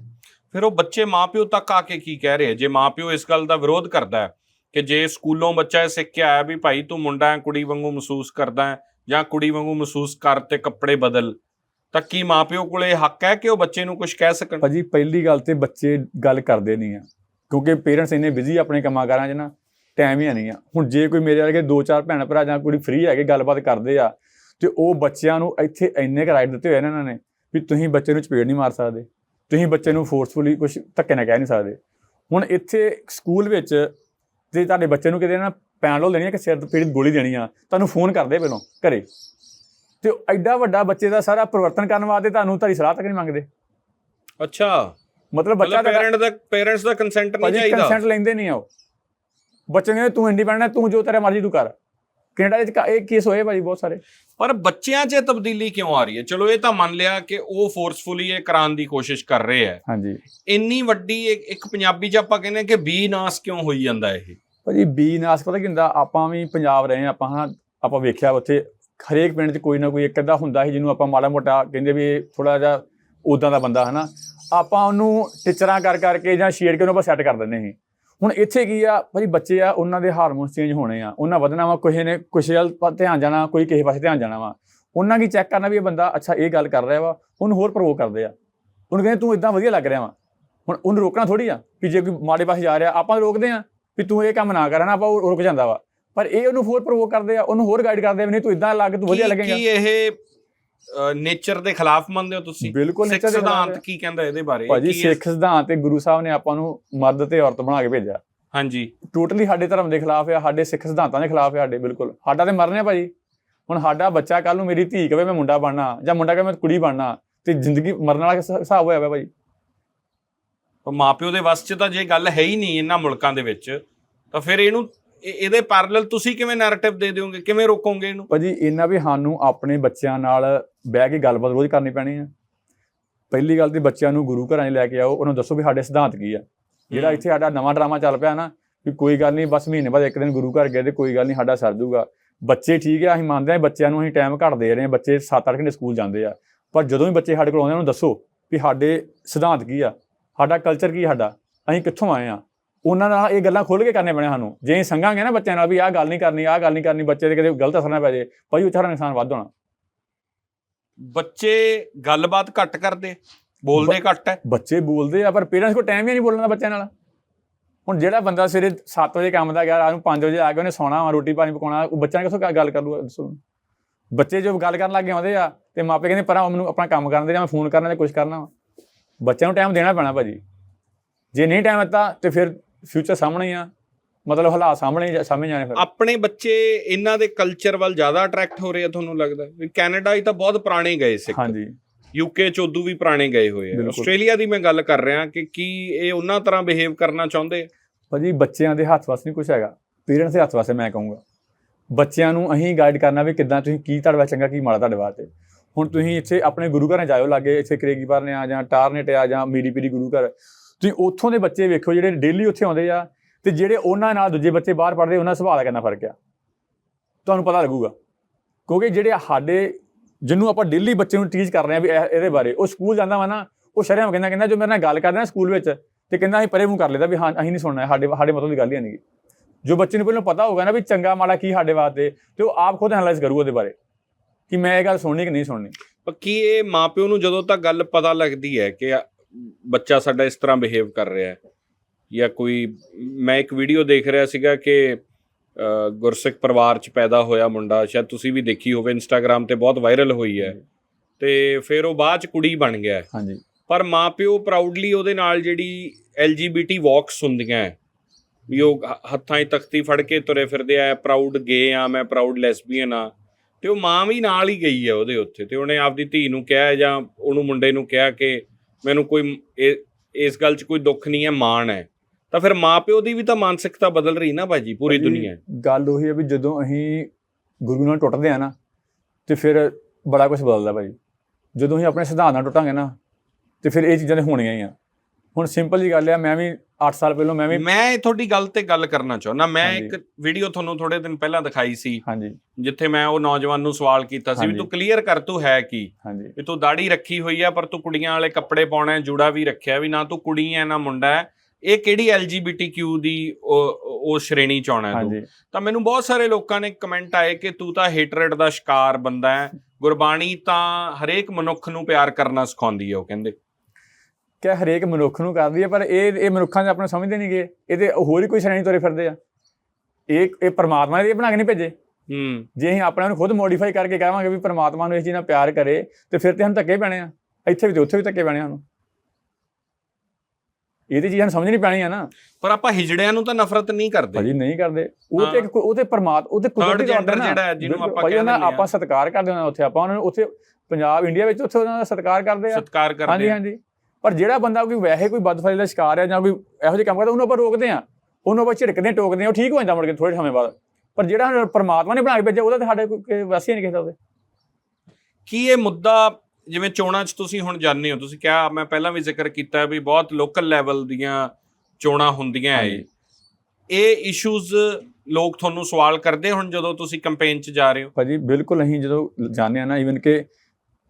ਫਿਰ ਉਹ ਬੱਚੇ ਮਾਪਿਓ ਤੱਕ ਆ ਕੇ ਕੀ ਕਹਿ ਰਹੇ? ਜੇ ਮਾਪਿਓ ਇਸ ਗੱਲ ਦਾ ਵਿਰੋਧ ਕਰਦਾ ਹੈ ਕਿ ਜੇ ਸਕੂਲੋਂ ਬੱਚਾ ਇਹ ਸਿੱਖ ਕੇ ਆਇਆ ਵੀ ਭਾਈ ਤੂੰ ਮੁੰਡਾ ਹੈ ਕੁੜੀ ਵਾਂਗੂ ਮਹਿਸੂਸ ਕਰਦਾ ਹੈ ਜਾਂ ਕੁੜੀ ਵਾਂਗੂ ਮਹਿਸੂਸ ਕਰ ਤੇ ਕੱਪੜੇ ਬਦਲ ਤਾਂ ਕੀ ਮਾਪਿਓ ਕੋਲੇ ਹੱਕ ਹੈ ਕਿ ਉਹ ਬੱਚੇ ਨੂੰ ਕੁਝ ਕਹਿ ਸਕਣ? ਭਾਜੀ ਪਹਿਲੀ ਗੱਲ ਤੇ ਬੱਚੇ ਗੱਲ ਕਰਦੇ ਨਹੀਂ ਆ ਕਿਉਂਕਿ ਪੇਰੈਂਟਸ ਇੰਨੇ ਬਿਜ਼ੀ ਆਪਣੇ ਕੰਮਾਂ ਕਾਰਾਂ 'ਚ ਨਾ ਟਾਈਮ ਹੀ ਨਹੀਂ ਆ। ਹੁਣ ਜੇ ਕੋਈ ਮੇਰੇ ਵਰਗੇ ਦੋ ਚਾਰ ਭੈਣ ਭਰਾ ਜਾਂ ਕੁੜੀ ਫ੍ਰੀ ਹੈਗੇ ਗੱਲਬਾਤ ਕਰਦੇ ਆ ਤੇ ਉਹ ਬੱਚਿਆਂ ਨੂੰ ਇੱਥੇ ਇੰਨੇ ਕੁ ਰਾਈਟ ਦਿੱਤੇ ਹੋਏ ਨੇ ਇਹਨਾਂ ਨੇ ਵੀ ਤੁਸੀਂ ਬੱਚੇ ਨੂੰ ਚਪੇੜ ਨਹੀਂ ਮਾਰ ਸਕਦੇ ਤੁਸੀਂ ਬੱਚੇ ਨੂੰ ਫੋਰਸਫੁਲੀ ਕੁਝ ਧੱਕੇ ਨਾਲ ਕਹਿ ਨਹੀਂ ਸਕਦੇ। ਹੁਣ ਇੱਥੇ ਸਕੂਲ ਵਿੱਚ ਜੇ ਤੁਹਾਡੇ ਬੱਚੇ ਨੂੰ ਕਿਤੇ ਨਾ ਪੈਨਲੋ ਦੇਣੀ ਆ ਕਿ ਸਿਰ ਤੇ ਪੀੜਤ ਗੋਲੀ ਦੇਣੀ ਆ ਤੁਹਾਨੂੰ ਫੋਨ ਕਰਦੇ ਪਹਿਲਾਂ ਘਰੇ। ਤੇ ਐਡਾ ਵੱਡਾ ਬੱਚੇ ਦਾ ਸਾਰਾ ਪਰਿਵਰਤਨ ਕਰਨ ਵਾਸਤੇ ਤੁਹਾਨੂੰ ਤੁਹਾਡੀ ਸਲਾਹ ਤੱਕ ਨਹੀਂ ਮੰਗਦੇ। ਅੱਛਾ। ਮਤਲਬ ਬੱਚਾ ਤਾਂ ਪੇਰੈਂਟ ਦਾ ਪੇਰੈਂਟਸ ਦਾ ਕੰਸੈਂਟ ਨਹੀਂ ਚਾਹੀਦਾ। ਕੰਸੈਂਟ ਲੈਂਦੇ ਨਹੀਂ ਆ ਉਹ। ਬੱਚੇ ਕਹਿੰਦੇ ਤੂੰ ਇੰਡੀਪੈਂਡੈਂਟ ਤੂੰ ਜੋ ਤੇਰਾ ਮਰਜ਼ੀ ਤੂੰ ਕਰ। ਕੈਨੇਡਾ ਵਿੱਚ ਕ- ਇਹ ਕੇਸ ਹੋਏ ਭਾਜੀ ਬਹੁਤ ਸਾਰੇ। ਪਰ ਬੱਚਿਆਂ 'ਚ ਇਹ ਤਬਦੀਲੀ ਕਿਉਂ ਆ ਰਹੀ ਹੈ? ਚਲੋ ਇਹ ਤਾਂ ਮੰਨ ਲਿਆ ਕਿ ਉਹ ਫੋਰਸਫੁਲੀ ਇਹ ਕਰਾਉਣ ਦੀ ਕੋਸ਼ਿਸ਼ ਕਰ ਰਹੇ ਹੈ ਹਾਂਜੀ। ਇੰਨੀ ਵੱਡੀ ਇੱਕ ਪੰਜਾਬੀ 'ਚ ਆਪਾਂ ਕਹਿੰਦੇ ਕਿ ਬੀ ਨਾਸ ਕਿਉਂ ਹੋਈ ਜਾਂਦਾ ਇਹ? ਭਾਜੀ ਬੀ ਨਾਸ ਪਤਾ ਕੀ ਹੁੰਦਾ? ਆਪਾਂ ਵੀ ਪੰਜਾਬ ਰਹੇ ਆਪਾਂ ਹਾਂ ਆਪਾਂ ਵੇਖਿਆ ਉੱਥੇ ਹਰੇਕ ਪਿੰਡ 'ਚ ਕੋਈ ਨਾ ਕੋਈ ਇੱਕ ਅੱਧਾ ਹੁੰਦਾ ਸੀ ਜਿਹਨੂੰ ਆਪਾਂ ਮਾੜਾ ਮੋਟਾ ਕਹਿੰਦੇ ਵੀ ਥੋੜਾ ਜਿਹਾ ਉਦਾਂ ਦਾ ਬੰਦਾ ਹਨਾ। ਆਪਾਂ ਉਹਨੂੰ ਟੀਚਰਾਂ ਕਰ ਕਰਕੇ ਜਾਂ ਸ਼ੇਅਰ ਕੇ ਉਹਨੂੰ ਆਪਾਂ ਸੈੱਟ ਕਰ ਦਿੰਦੇ ਸੀ। ਹੁਣ ਇੱਥੇ ਕੀ ਆ? ਭਾਜੀ ਬੱਚੇ ਆ ਉਹਨਾਂ ਦੇ ਹਾਰਮੋਨਸ ਚੇਂਜ ਹੋਣੇ ਆ। ਉਹਨਾਂ ਵਧਣਾ ਵਾ ਕਿਸੇ ਨੇ ਕਿਸੇ ਵੱਲ ਧਿਆਨ ਜਾਣਾ ਕੋਈ ਕਿਸੇ ਪਾਸੇ ਧਿਆਨ ਜਾਣਾ ਵਾ। ਉਹਨਾਂ ਕੀ ਚੈੱਕ ਕਰਨਾ ਵੀ ਇਹ ਬੰਦਾ ਅੱਛਾ ਇਹ ਗੱਲ ਕਰ ਰਿਹਾ ਵਾ ਉਹਨੂੰ ਹੋਰ ਪ੍ਰਵੋਕ ਕਰਦੇ ਆ। ਉਹਨੂੰ ਕਹਿੰਦੇ ਤੂੰ ਇਦਾਂ ਵਧੀਆ ਲੱਗ ਰਿਹਾ ਵਾ। ਹੁਣ ਉਹਨੂੰ ਰੋਕਣਾ ਥੋੜੀ ਆ ਕਿ ਜੇ ਕੋਈ ਮਾੜੇ ਪਾਸੇ ਜਾ ਰਿਹਾ ਆਪਾਂ ਰੋਕਦੇ ਆ ਵੀ ਤੂੰ ਇਹ ਕੰਮ ਨਾ ਕਰ ਹਨਾ ਆਪਾਂ ਉਹ ਰੁਕ ਜਾਂਦਾ ਵਾ। ਪਰ ਇਹ ਉਹਨੂੰ ਹੋਰ ਪ੍ਰਵੋਕ ਕਰਦੇ ਆ ਉਹਨੂੰ ਹੋਰ ਗਾਈਡ ਕਰਦੇ ਆ ਵੀ ਨਹੀਂ ਤੂੰ ਇਦਾਂ ਲੱਗ ਤੂੰ ਵਧੀਆ ਲੱਗੇਗਾ। ਕੀ ਇਹ ਨੇਚਰ ਦੇ ਖਿਲਾਫ ਮੰਨਦੇ ਹੋ ਤੁਸੀਂ? ਬਿਲਕੁਲ ਖਿਲਾਫ ਸਿਧਾਂਤ। ਕੀ ਕਹਿੰਦਾ ਇਹਦੇ ਬਾਰੇ? ਭਾਜੀ? ਸਿੱਖ ਸਿਧਾਂਤ ਤੇ ਗੁਰੂ ਸਾਹਿਬ ਨੇ ਆਪਾਂ ਨੂੰ ਮਰਦ ਤੇ ਔਰਤ ਬਣਾ ਕੇ ਭੇਜਿਆ। ਹਾਂਜੀ। ਟੋਟਲੀ ਸਾਡੇ ਧਰਮ ਦੇ ਖਿਲਾਫ ਆ ਸਾਡੇ ਸਿੱਖ ਸਿਧਾਂਤਾਂ ਦੇ ਖਿਲਾਫ ਆ ਸਾਡੇ ਬਿਲਕੁਲ। ਸਾਡਾ ਤੇ ਮਰਨੇ ਭਾਜੀ। ਹੁਣ ਸਾਡਾ ਬੱਚਾ ਕੱਲ ਨੂੰ ਮੇਰੀ ਧੀ ਕਵੇ ਮੈਂ ਮੁੰਡਾ ਬਣਨਾ ਜਾਂ ਮੁੰਡਾ ਕਵੇ ਮੈਂ ਕੁੜੀ ਬਣਨਾ ਤੇ ਜ਼ਿੰਦਗੀ ਮਰਨ ਵਾਲਾ ਹਿਸ- ਹਿਸਾਬ ਹੋਇਆ ਪਿਆ ਭਾਜੀ? ਪਰ ਮਾਪਿਓ ਦੇ ਵੱਸ 'ਚ ਤਾਂ ਜੇ ਗੱਲ ਹੈ ਹੀ ਨਹੀਂ ਇਹਨਾਂ ਮੁਲਕਾਂ ਦੇ ਵਿੱਚ ਤਾਂ ਫਿਰ ਇਹਨੂੰ ਇਹ- ਇਹਦੇ ਪੈਰਲਲ ਤੁਸੀਂ ਕਿਵੇਂ ਨੈਰੇਟਿਵ ਦੇ ਦਿਓਗੇ? ਕਿਵੇਂ ਰੋਕੋਗੇ ਇਹਨੂੰ? ਭਾਜੀ ਇਹਨਾਂ ਵੀ ਸਾਨੂੰ ਆਪਣੇ ਬੱਚਿਆਂ ਨਾਲ ਬਹਿ ਕੇ ਗੱਲਬਾਤ ਰੋਜ਼ ਕਰਨੀ ਪੈਣੀ ਆ। ਪਹਿਲੀ ਗੱਲ ਤੇ ਬੱਚਿਆਂ ਨੂੰ ਗੁਰੂ ਘਰਾਂ 'ਚ ਲੈ ਕੇ ਆਓ ਉਹਨਾਂ ਨੂੰ ਦੱਸੋ ਵੀ ਸਾਡੇ ਸਿਧਾਂਤ ਕੀ ਆ। ਜਿਹੜਾ। ਇੱਥੇ ਸਾਡਾ ਨਵਾਂ ਡਰਾਮਾ ਚੱਲ ਪਿਆ ਨਾ ਵੀ ਕੋਈ ਗੱਲ ਨਹੀਂ ਬਸ ਮਹੀਨੇ ਬਾਅਦ ਇੱਕ ਦਿਨ ਗੁਰੂ ਘਰ ਗਏ ਤੇ ਕੋਈ ਗੱਲ ਨਹੀਂ ਸਾਡਾ ਸਰ ਜੂਗਾ ਬੱਚੇ ਠੀਕ ਆ ਅਸੀਂ ਮੰਨਦੇ ਹਾਂ ਬੱਚਿਆਂ ਨੂੰ ਅਸੀਂ ਟਾਈਮ ਘੱਟ ਦੇ ਰਹੇ ਹਾਂ ਬੱਚੇ 7-8 ਘੰਟੇ ਸਕੂਲ ਜਾਂਦੇ ਆ। ਪਰ ਜਦੋਂ ਵੀ ਬੱਚੇ ਸਾਡੇ ਕੋਲ ਆਉਂਦੇ ਆ, ਉਹਨਾਂ ਨੂੰ ਦੱਸੋ ਵੀ ਸਾਡੇ ਸਿਧਾਂਤ ਕੀ ਆ? ਸਾਡਾ ਕਲਚਰ ਕੀ ਸਾਡਾ? ਅਸੀਂ ਕਿੱਥੋਂ ਆਏ ਆ? ਉਹਨਾਂ ਨਾਲ ਇਹ ਗੱਲਾਂ ਖੋਲ ਕੇ ਕਰਨੇ ਪੈਣੇ ਸਾਨੂੰ। ਜੇ ਸੰਗਾਂਗੇ ਨਾ ਬੱਚਿਆਂ ਨਾਲ ਵੀ ਆਹ ਗੱਲ ਨਹੀਂ ਕਰਨੀ ਆਹ ਗੱਲ ਨਹੀਂ ਕਰਨੀ ਬੱਚੇ ਦੇ ਕਿਤੇ ਗਲਤ ਅਸਰ ਨਾ ਪੈ ਜੇ ਭਾਈ ਉਹ ਸਾਰਾ ਨੁਕਸਾਨ ਵੱਧ ਹੋਣਾ। ਬੱਚੇ ਗੱਲਬਾਤ ਘੱਟ ਕਰਦੇ ਬੋਲਦੇ ਘੱਟ ਹੈ। ਬੱਚੇ ਬੋਲਦੇ ਆ ਪਰ ਪੇਰੈਂਟਸ ਕੋਲ ਟਾਈਮ ਹੀ ਨਹੀਂ ਬੋਲਣ ਦਾ ਬੱਚਿਆਂ ਨਾਲ। ਹੁਣ ਜਿਹੜਾ ਬੰਦਾ ਸਵੇਰੇ 7 ਵਜੇ ਕੰਮ ਦਾ ਗਿਆ ਰਾਤ ਨੂੰ 5 ਵਜੇ ਆ ਕੇ ਉਹਨੇ ਸੌਣਾ ਵਾ ਰੋਟੀ ਪਾਣੀ ਪਕਾਉਣਾ ਉਹ ਬੱਚਾ ਕਿੱਥੋਂ ਗੱਲ ਕਰ ਲੂਗਾ ਦੱਸੋ। ਬੱਚੇ ਜੋ ਗੱਲ ਕਰਨ ਲੱਗ ਗਏ ਆਉਂਦੇ ਆ ਤੇ ਮਾਪੇ ਕਹਿੰਦੇ ਪਰਾਂ ਮੈਨੂੰ ਆਪਣਾ ਕੰਮ ਕਰਨ ਦੇ ਜਾਂ ਮੈਂ ਫੋਨ ਕਰਨਾ ਜਾਂ ਕੁਝ ਕਰਨਾ ਵਾ। ਬੱਚਿਆਂ ਨੂੰ ਟਾਈਮ ਦੇਣਾ ਪੈਣਾ ਭਾਜੀ। ਜੇ ਨਹੀਂ ਟਾਈਮ ਦਿੱਤਾ ਤੇ ਫਿਰ ਫਿਊਚਰ ਸਾਹਮਣੇ ਆ। ਮਤਲਬ ਹਾਲਾਤ ਸਾਹਮਣੇ ਸਾਹਮਣੇ ਜਾਣੇ ਫਿਰ। ਆਪਣੇ ਬੱਚੇ ਇਹਨਾਂ ਦੇ ਕਲਚਰ ਵੱਲ ਜ਼ਿਆਦਾ ਅਟਰੈਕਟ ਹੋ ਰਹੇ ਆ ਤੁਹਾਨੂੰ ਲੱਗਦਾ? ਕੈਨੇਡਾ ਹੀ ਤਾਂ ਬਹੁਤ ਪੁਰਾਣੇ ਗਏ ਸਿੱਖ। ਹਾਂਜੀ। ਯੂਕੇ ਚ ਉਦੋਂ ਵੀ ਪੁਰਾਣੇ ਗਏ ਹੋਏ ਆ। ਆਸਟ੍ਰੇਲੀਆ ਦੀ ਮੈਂ ਗੱਲ ਕਰ ਰਿਹਾ ਕਿ ਕੀ ਇਹ ਉਹਨਾਂ ਤਰ੍ਹਾਂ ਬਿਹੇਵ ਕਰਨਾ ਚਾਹੁੰਦੇ? ਭਾਜੀ ਬੱਚਿਆਂ ਦੇ ਹੱਥ ਵਸ ਨਹੀਂ ਕੁਝ ਹੈਗਾ। ਪੇਰੈਂਟਸ ਦੇ ਹੱਥ ਵਾਸਤੇ ਮੈਂ ਕਹੂੰਗਾ। ਬੱਚਿਆਂ ਨੂੰ ਅਸੀਂ ਗਾਈਡ ਕਰਨਾ ਵੀ ਕਿੱਦਾਂ ਤੁਸੀਂ ਕੀ ਤੁਹਾਡੇ ਵਾਸਤੇ ਚੰਗਾ ਕੀ ਮਾੜਾ ਤੁਹਾਡੇ ਵਾਸਤੇ। ਹੁਣ ਤੁਸੀਂ ਇੱਥੇ ਆਪਣੇ ਗੁਰੂ ਘਰਾਂ ਜਾਇਓ ਲਾਗੇ ਇੱਥੇ ਕਰੇਗੀਪੁਰ ਨੇ ਆ ਜਾਂ ਟਾਰਨੇਟ ਆ ਜਾਂ ਮੀਰੀ ਪੀਰੀ ਗੁਰੂ ਘਰ। ਤੁਸੀਂ ਉੱਥੋਂ ਦੇ ਬੱਚੇ ਵੇਖੋ ਜਿਹੜੇ ਡੇਲੀ ਉੱਥੇ ਆਉਂਦੇ ਆ ਤੇ ਜਿਹੜੇ ਉਹਨਾਂ ਨਾਲ ਦੂਜੇ ਬੱਚੇ ਬਾਹਰ ਪੜ੍ਹਦੇ, ਉਹਨਾਂ ਦਾ ਸੁਭਾਅ ਦਾ ਕਿੰਨਾ ਫ਼ਰਕ ਆ? ਤੁਹਾਨੂੰ ਪਤਾ ਲੱਗੂਗਾ। ਕਿਉਂਕਿ ਜਿਹੜੇ ਸਾਡੇ, ਜਿਹਨੂੰ ਆਪਾਂ ਡੇਲੀ ਬੱਚੇ ਨੂੰ ਟੀਚ ਕਰ ਰਹੇ ਆ ਵੀ ਇਹ- ਇਹਦੇ ਬਾਰੇ, ਉਹ ਸਕੂਲ ਜਾਂਦਾ ਵਾ ਨਾ, ਉਹ ਸ਼ਰਮ ਕਹਿੰਦਾ ਕਹਿੰਦਾ ਜੋ ਮੇਰੇ ਨਾਲ ਗੱਲ ਕਰਦਾ ਨਾ ਸਕੂਲ ਵਿੱਚ, ਤੇ ਕਹਿੰਦਾ ਅਸੀਂ ਪਰੇ ਮੂੰਹ ਕਰ ਲੈਦਾ ਵੀ ਹਾਂ, ਅਸੀਂ ਨਹੀਂ ਸੁਣਨਾ, ਸਾਡੇ ਸਾਡੇ ਮਤਲਬ ਦੀ ਗੱਲ ਹੀ ਨਹੀਂ ਜੋ ਬੱਚੇ ਨੂੰ ਪਹਿਲਾਂ ਪਤਾ ਹੋਗਾ ਨਾ ਵੀ ਚੰਗਾ ਮਾੜਾ ਕੀ ਸਾਡੇ ਵਾਸਤੇ, ਤੇ ਉਹ ਆਪ ਖੁਦ ਐਨਲਾਈਜ਼ ਕਰੂਗਾ ਉਹਦੇ ਬਾਰੇ, ਕਿ ਮੈਂ ਇਹ ਗੱਲ ਸੁਣਨੀ ਕਿ ਨਹੀਂ ਸੁਣਨੀ। ਪਰ ਕੀ ਇਹ ਮਾਪਿਓ ਨੂੰ ਜਦੋਂ ਤੱਕ ਗੱਲ ਪਤਾ ਲੱਗਦੀ ਹੈ ਕਿ ਬੱਚਾ ਸਾਡਾ ਇਸ ਤਰ੍ਹਾਂ ਬਿਹੇਵ ਕਰ ਰਿਹਾ ਹੈ। ਜਾਂ ਕੋਈ ਮੈਂ ਇੱਕ ਵੀਡੀਓ ਦੇਖ ਰਿਹਾ ਸੀਗਾ ਕਿ ਗੁਰਸਿੱਖ ਪਰਿਵਾਰ ਚ ਪੈਦਾ ਹੋਇਆ ਮੁੰਡਾ ਸ਼ਾਇਦ ਤੁਸੀਂ ਵੀ ਦੇਖੀ ਹੋਵੇ ਇੰਸਟਾਗ੍ਰam ਤੇ ਬਹੁਤ ਵਾਇਰਲ ਹੋਈ ਹੈ। ਤੇ ਫਿਰ ਉਹ ਬਾਅਦ ਚ ਕੁੜੀ ਬਣ ਗਿਆ। ਹਾਂਜੀ। ਪਰ ਮਾਪਿਓ ਪ੍ਰਾਊਡਲੀ ਉਹਦੇ ਨਾਲ ਜਿਹੜੀ LGBT ਵਾਕਸ ਹੁੰਦੀਆਂ ਹੈ, ਵੀ ਉਹ ਹੱਥਾਂ 'ਚ ਤਖਤੀ ਫੜ ਕੇ ਤੁਰੇ ਫਿਰਦੇ ਆ ਪ੍ਰਾਊਡ ਗੇ ਆ ਮੈਂ ਪ੍ਰਾਊਡ ਲੈਸਬੀਅਨ ਆ। ਤੇ ਉਹ ਮਾਂ ਵੀ ਨਾਲ ਹੀ ਗਈ ਹੈ ਉਹਦੇ ਉੱਥੇ। ਤੇ ਉਹਨੇ ਆਪਦੀ ਧੀ ਨੂੰ ਕਿਹਾ ਜਾਂ ਉਹਨੂੰ ਮੁੰਡੇ ਨੂੰ ਕਿਹਾ ਕਿ ਮੈਨੂੰ ਕੋਈ ਇਸ ਗੱਲ 'ਚ ਕੋਈ ਦੁੱਖ ਨਹੀਂ ਹੈ ਮਾਣ ਹੈ। ਤਾਂ ਫਿਰ ਮਾਪਿਓ ਦੀ ਵੀ ਤਾਂ ਮਾਨਸਿਕਤਾ ਬਦਲ ਰਹੀ ਨਾ ਭਾਜੀ ਪੂਰੀ ਭਾਜੀ, ਦੁਨੀਆ। ਗੱਲ ਉਹੀ ਹੈ ਵੀ ਜਦੋਂ ਅਸੀਂ ਗੁਰੂ ਨਾਲ ਟੁੱਟਦੇ ਆ ਨਾ ਤੇ ਫਿਰ ਬੜਾ ਕੁਝ ਬਦਲਦਾ ਭਾਈ ਜਦੋਂ ਅਸੀਂ ਆਪਣੇ ਸਿਧਾਂਤ ਨਾਲ ਟੁੱਟਾਂਗੇ ਨਾ ਤੇ ਫਿਰ ਇਹ ਚੀਜ਼ਾਂ ਤੇ ਹੋਣੀਆਂ ਹੀ ਆ। ਹੁਣ ਸਿੰਪਲ ਜੀ ਗੱਲ ਆ ਮੈਂ ਵੀ 8 ਸਾਲ ਪਹਿਲਾਂ ਮੈਂ ਵੀ ਮੈਂ ਤੁਹਾਡੀ ਗੱਲ ਤੇ ਗੱਲ ਕਰਨਾ ਚਾਹੁੰਦਾ। ਮੈਂ ਹਾਂਜੀ। ਇੱਕ ਵੀਡੀਓ ਤੁਹਾਨੂੰ ਥੋੜੇ ਦਿਨ ਪਹਿਲਾਂ ਦਿਖਾਈ ਸੀ ਹਾਂਜੀ। ਜਿੱਥੇ ਮੈਂ ਉਹ ਨੌਜਵਾਨ ਨੂੰ ਸਵਾਲ ਕੀਤਾ ਸੀ ਵੀ ਹਾਂਜੀ। ਤੂੰ ਕਲੀਅਰ ਕਰ ਤੂੰ ਹੈ ਕੀ? ਹਾਂਜੀ। ਵੀ ਤੂੰ ਦਾੜੀ ਰੱਖੀ ਹੋਈ ਆ ਪਰ ਤੂੰ ਕੁੜੀਆਂ ਵਾਲੇ ਕੱਪੜੇ ਪਾਉਣਾ ਹੈ, ਜੂੜਾ ਵੀ ਰੱਖਿਆ ਵੀ ਨਾ ਤੂੰ ਕੁੜੀ ਹੈ ਨਾ ਮੁੰਡਾ ਹੈ। ਇਹ ਕਿਹੜੀ LGBTQ ਦੀ ਉਹ ਉਹ ਸ਼੍ਰੇਣੀ ਚ ਆਉਣਾ ਹੈ ਤੂੰ? ਹਾਂਜੀ। ਤਾਂ ਮੈਨੂੰ ਬਹੁਤ ਸਾਰੇ ਲੋਕਾਂ ਨੇ ਕਮੈਂਟ ਆਏ ਕਿ ਤੂੰ ਤਾਂ ਹੇਟਰੇਟ ਦਾ ਸ਼ਿਕਾਰ ਬੰਦਾ ਹੈ। ਗੁਰਬਾਣੀ ਤਾਂ ਹਰੇਕ ਮਨੁੱਖ ਨੂੰ ਪਿਆਰ ਕਰਨਾ ਸਿਖਾਉਂਦੀ ਹੈ ਉਹ ਕਹਿੰਦੇ। ਕਿ ਹਰੇਕ ਮਨੁੱਖ ਨੂੰ ਕਰਦੀ ਹੈ ਪਰ ਇਹ ਇਹ ਮਨੁੱਖਾਂ ਦੇ ਆਪਣੇ ਸਮਝਦੇ ਨਹੀਂਗੇ ਇਹਦੇ ਹੋਰ ਹੀ ਕੋਈ ਸ਼੍ਰੇਣੀ ਤੁਰੇ ਫਿਰਦੇ ਆ। ਇਹ ਇਹ ਪਰਮਾਤਮਾ ਨੇ ਇਹ ਬਣਾ ਕੇ ਨਹੀਂ ਭੇਜੇ। ਹੂੰ। ਜੇ ਅਸੀਂ ਆਪਣੇ ਆਪ ਨੂੰ ਖੁਦ ਮੋਡੀਫਾਈ ਕਰਕੇ ਕਹਾਂਗੇ ਵੀ ਪਰਮਾਤਮਾ ਨੂੰ ਇਸ ਚੀਜ਼ ਨਾਲ ਪਿਆਰ ਕਰੇ ਤੇ ਫਿਰ ਤੇ ਸਾਨੂੰ ਧੱਕੇ ਪੈਣੇ ਆ। ਇੱਥੇ ਵੀ ਤੇ ਉੱਥੇ ਵੀ ਧੱਕੇ ਪੈਣੇ ਆ ਸਾਨੂੰ। ਇਹ ਤੇ ਚੀਜ਼ਾਂ ਨੂੰ ਸਮਝਣੀ ਪੈਣੀ ਆ ਨਾ। ਪਰ ਆਪਾਂ ਹਿਜੜਿਆਂ ਨੂੰ ਤਾਂ ਨਫ਼ਰਤ ਨਹੀਂ ਕਰਦੇ। ਭਾਜੀ ਨਹੀਂ ਕਰਦੇ। ਉਹ ਤੇ ਉਹ ਤੇ ਪਰਮਾਤ ਉਹ ਤੇ ਕੁਦਰਤੀ ਨਾ ਜਿਹੜਾ ਜਿਹਨੂੰ ਆਪਾਂ ਭਾਜੀ ਕਹਿ ਉਹਨਾਂ- ਦਿੰਦੇ ਆ। ਆਪਾਂ ਸਤਿਕਾਰ ਕਰਦੇ ਹਾਂ ਉੱਥੇ। ਆਪਾਂ ਉਹਨਾਂ ਨੂੰ ਉੱਥੇ ਪੰਜਾਬ ਇੰਡੀਆ ਵਿੱਚ ਉੱਥੇ ਉਹਨਾਂ ਦਾ ਸਤਿਕਾਰ ਕਰਦੇ ਆ। ਸਤਿਕਾਰ ਕਰਦੇ ਹਾਂਜੀ। ਹਾਂਜੀ। ਪਰ ਜਿਹੜਾ ਬੰਦਾ ਕੋਈ ਵੈਸੇ ਕੋਈ ਬਦਫਲੀ ਦਾ ਸ਼ਿਕਾਰ ਹੈ ਜਾਂ ਕੋਈ ਇਹੋ ਜਿਹੇ ਕੰਮ ਕਰਦਾ ਉਹਨੂੰ ਆਪਾਂ ਰੋਕਦੇ ਆ ਉਹਨੂੰ ਆਪਾਂ ਝਿੜਕਦੇ ਟੋਕਦੇ ਆ ਉਹ ਠੀਕ ਹੋ ਜਾਂਦਾ ਮੁੜ ਕੇ ਥੋੜੇ ਸਮੇਂ ਬਾਅਦ। ਪਰ ਜਿਹੜਾ ਪਰਮਾਤਮਾ ਨੇ ਬਣਾ ਕੇ ਭੇਜਿਆ ਉਹਦਾ ਤਾਂ ਸਾਡੇ ਕੋਈ ਵਸਿਆ ਨਹੀਂ ਕਿਸੇ ਦਾ ਉਹਦੇ। ਕੀ ਇਹ ਮੁੱਦਾ ਜਿਵੇਂ ਚੋਣਾਂ 'ਚ ਤੁਸੀਂ ਹੁਣ ਜਾਣਦੇ ਹੋ ਤੁਸੀਂ ਕਿਹਾ ਮੈਂ ਪਹਿਲਾਂ ਵੀ ਜ਼ਿਕਰ ਕੀਤਾ ਵੀ ਬਹੁਤ ਲੋਕਲ ਲੈਵਲ ਦੀਆਂ ਚੋਣਾਂ ਹੁੰਦੀਆਂ ਹੈ। ਇਹ ਇਸ਼ੂਜ਼ ਲੋਕ ਤੁਹਾਨੂੰ ਸਵਾਲ ਕਰਦੇ ਹੁਣ ਜਦੋਂ ਤੁਸੀਂ ਕੈਂਪੇਨ 'ਚ ਜਾ ਰਹੇ ਹੋ? ਭਾਜੀ ਬਿਲਕੁਲ ਅਸੀਂ ਜਦੋਂ ਜਾਣਦੇ ਆ ਨਾ ਈਵਨ ਕਿ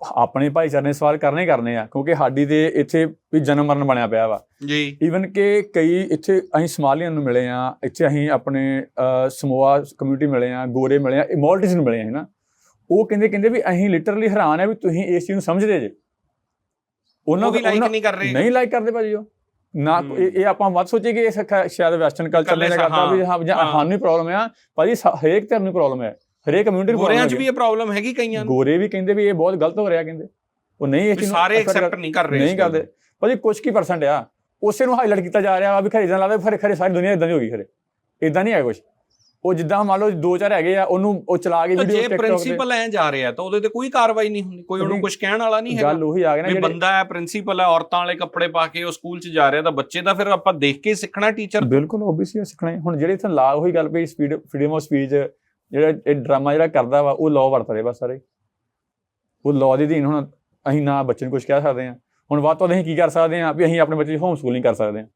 ਆਪਣੇ ਭਾਈਚਾਰੇ ਨੇ ਸਵਾਲ ਕਰਨੇ ਕਰਨੇ ਆ ਕਿਉਂਕਿ ਸਾਡੀ ਤੇ ਇੱਥੇ ਵੀ ਜਨਮ ਮਰਨ ਬਣਿਆ ਪਿਆ ਵਾ। ਜੀ। ਈਵਨ ਕਿ ਕਈ ਇੱਥੇ ਅਸੀਂ ਸਮਾਲੀਅਨ ਨੂੰ ਮਿਲੇ ਆ ਇੱਥੇ ਅਸੀਂ ਆਪਣੇ ਸਮੋਆ ਕਮਿਊਨਿਟੀ ਮਿਲੇ ਆ ਗੋਰੇ ਮਿਲੇ ਆ ਇਮੋਲਟਿਸ ਨੂੰ ਮਿਲੇ ਆ ਨਾ ਉਹ ਕਹਿੰਦੇ ਕਹਿੰਦੇ ਵੀ ਅਸੀਂ ਲਿਟਰਲੀ ਹੈਰਾਨ ਆ ਵੀ ਤੁਸੀਂ ਇਸ ਚੀਜ਼ ਨੂੰ ਸਮਝਦੇ ਜੇ। ਉਹ ਵੀ ਲਾਈਕ ਉਹਨਾਂ- ਨਹੀਂ ਕਰ ਰਹੇ। ਨਹੀਂ ਲਾਈਕ ਕਰਦੇ ਭਾਜੀ ਉਹ। ਨਾ। ਇਹ ਆਪਾਂ ਵੱਧ ਸੋਚੀਏ ਕਿ ਇਹ ਸ਼ਾਇਦ ਵੈਸਟਰਨ ਕਲਚਰ ਨੇ ਕਰਦਾ ਵੀ ਹਾਂ। ਜਾਂ। ਸਾਨੂੰ ਹੀ ਪ੍ਰੋਬਲਮ ਆ। ਭਾਜੀ ਹਰੇਕ ਧਰਮ ਨੂੰ ਪ੍ਰੋਬਲਮ ਹੈ ਹਰੇਕ ਕਮਿਊਨਿਟੀ ਨੂੰ ਗੋਰਿਆਂ 'ਚ ਵੀ ਇਹ ਪ੍ਰੋਬਲਮ ਹੈਗੀ ਕਈਆਂ ਨੂੰ? ਗੋਰੇ ਵੀ ਕਹਿੰਦੇ ਵੀ ਇਹ ਬਹੁਤ ਗਲਤ ਹੋ ਰਿਹਾ ਕਹਿੰਦੇ। ਉਹ ਨਹੀਂ ਇਸ ਚੀਜ਼ ਨੂੰ ਸਾਰੇ ਐਕਸੈਪਟ ਨਹੀਂ ਕਰ ਰਹੇ ਨਹੀਂ ਕਰਦੇ। ਭਾਜੀ ਕੁਝ ਕੀ ਪਰਸੈਂਟ ਆ? ਉਸੇ ਨੂੰ ਹਾਈਲਾਈਟ ਕੀਤਾ ਜਾ ਰਿਹਾ ਵਾ ਵੀ ਖਰੇ ਇਦਾਂ ਲੱਗਦਾ ਖਰੇ ਖਰੇ ਸਾਰੀ ਦੁਨੀਆ ਇਦਾਂ ਦੀ ਹੋ ਗਈ ਖਰੇ। ਇਦਾਂ ਨਹੀਂ ਹੈ ਕੁਝ ਉਹ ਜਿੱਦਾਂ ਮੰਨ ਲਓ ਦੋ ਚਾਰ ਹੈਗੇ ਆ ਉਹਨੂੰ ਉਹ ਚਲਾ ਕੇ ਤਾਂ ਵੀਡੀਓ ਜੇ ਪ੍ਰਿੰਸੀਪਲ ਐ ਜਾ ਰਿਹਾ ਤਾਂ ਉਹਦੇ ਤੇ ਕੋਈ ਕਾਰਵਾਈ ਨਹੀਂ ਹੁੰਦੀ। ਕੋਈ ਉਹਨੂੰ ਕੁਝ ਕਹਿਣ ਵਾਲਾ ਨਹੀਂ ਹੈਗਾ। ਗੱਲ ਉਹੀ ਆ ਗਈ ਨਾ ਵੀ ਜਿਹੜੇ ਬੰਦਾ ਹੈ ਪ੍ਰਿੰਸੀਪਲ ਹੈ ਔਰਤਾਂ ਵਾਲੇ ਕੱਪੜੇ ਪਾ ਕੇ ਉਹ ਸਕੂਲ 'ਚ ਜਾ ਰਿਹਾ ਤਾਂ ਬੱਚੇ ਦਾ ਫਿਰ ਆਪਾਂ ਦੇਖ ਕੇ ਸਿੱਖਣਾ ਟੀਚਰ ਬਿਲਕੁਲ ਓਬਵੀਅਸਲੀ ਸਿੱਖਣਾ। ਹੁਣ ਜਿਹੜੇ ਇੱਥੇ ਲਾ ਉਹੀ ਗੱਲ ਪਈ ਸਪੀਡ ਫਰੀडम ਆਫ ਸਪੀਚ ਜਿਹੜਾ ਇਹ ਡਰਾਮਾ ਜਿਹੜਾ ਕਰਦਾ ਵਾ, ਉਹ ਲਾਅ ਵਰਤ ਰਹੇ ਬਸ ਸਾਰੇ। ਉਹ ਲਾਅ ਦੇ ਅਧੀਨ ਹੁਣ ਅਸੀਂ ਨਾ ਬੱਚੇ ਨੂੰ ਕੁਝ ਕਹਿ ਸਕਦੇ ਹਾਂ। ਹੁਣ ਵੱਧ ਤੋਂ ਵੱਧ ਅਸੀਂ ਕੀ ਕਰ ਸਕਦੇ ਹਾਂ ਵੀ ਅਸੀਂ ਆਪਣੇ ਬੱਚੇ ਦੀ ਹੋਮ ਸਕੂਲਿੰਗ ਕਰ ਸਕਦੇ ਹਾਂ।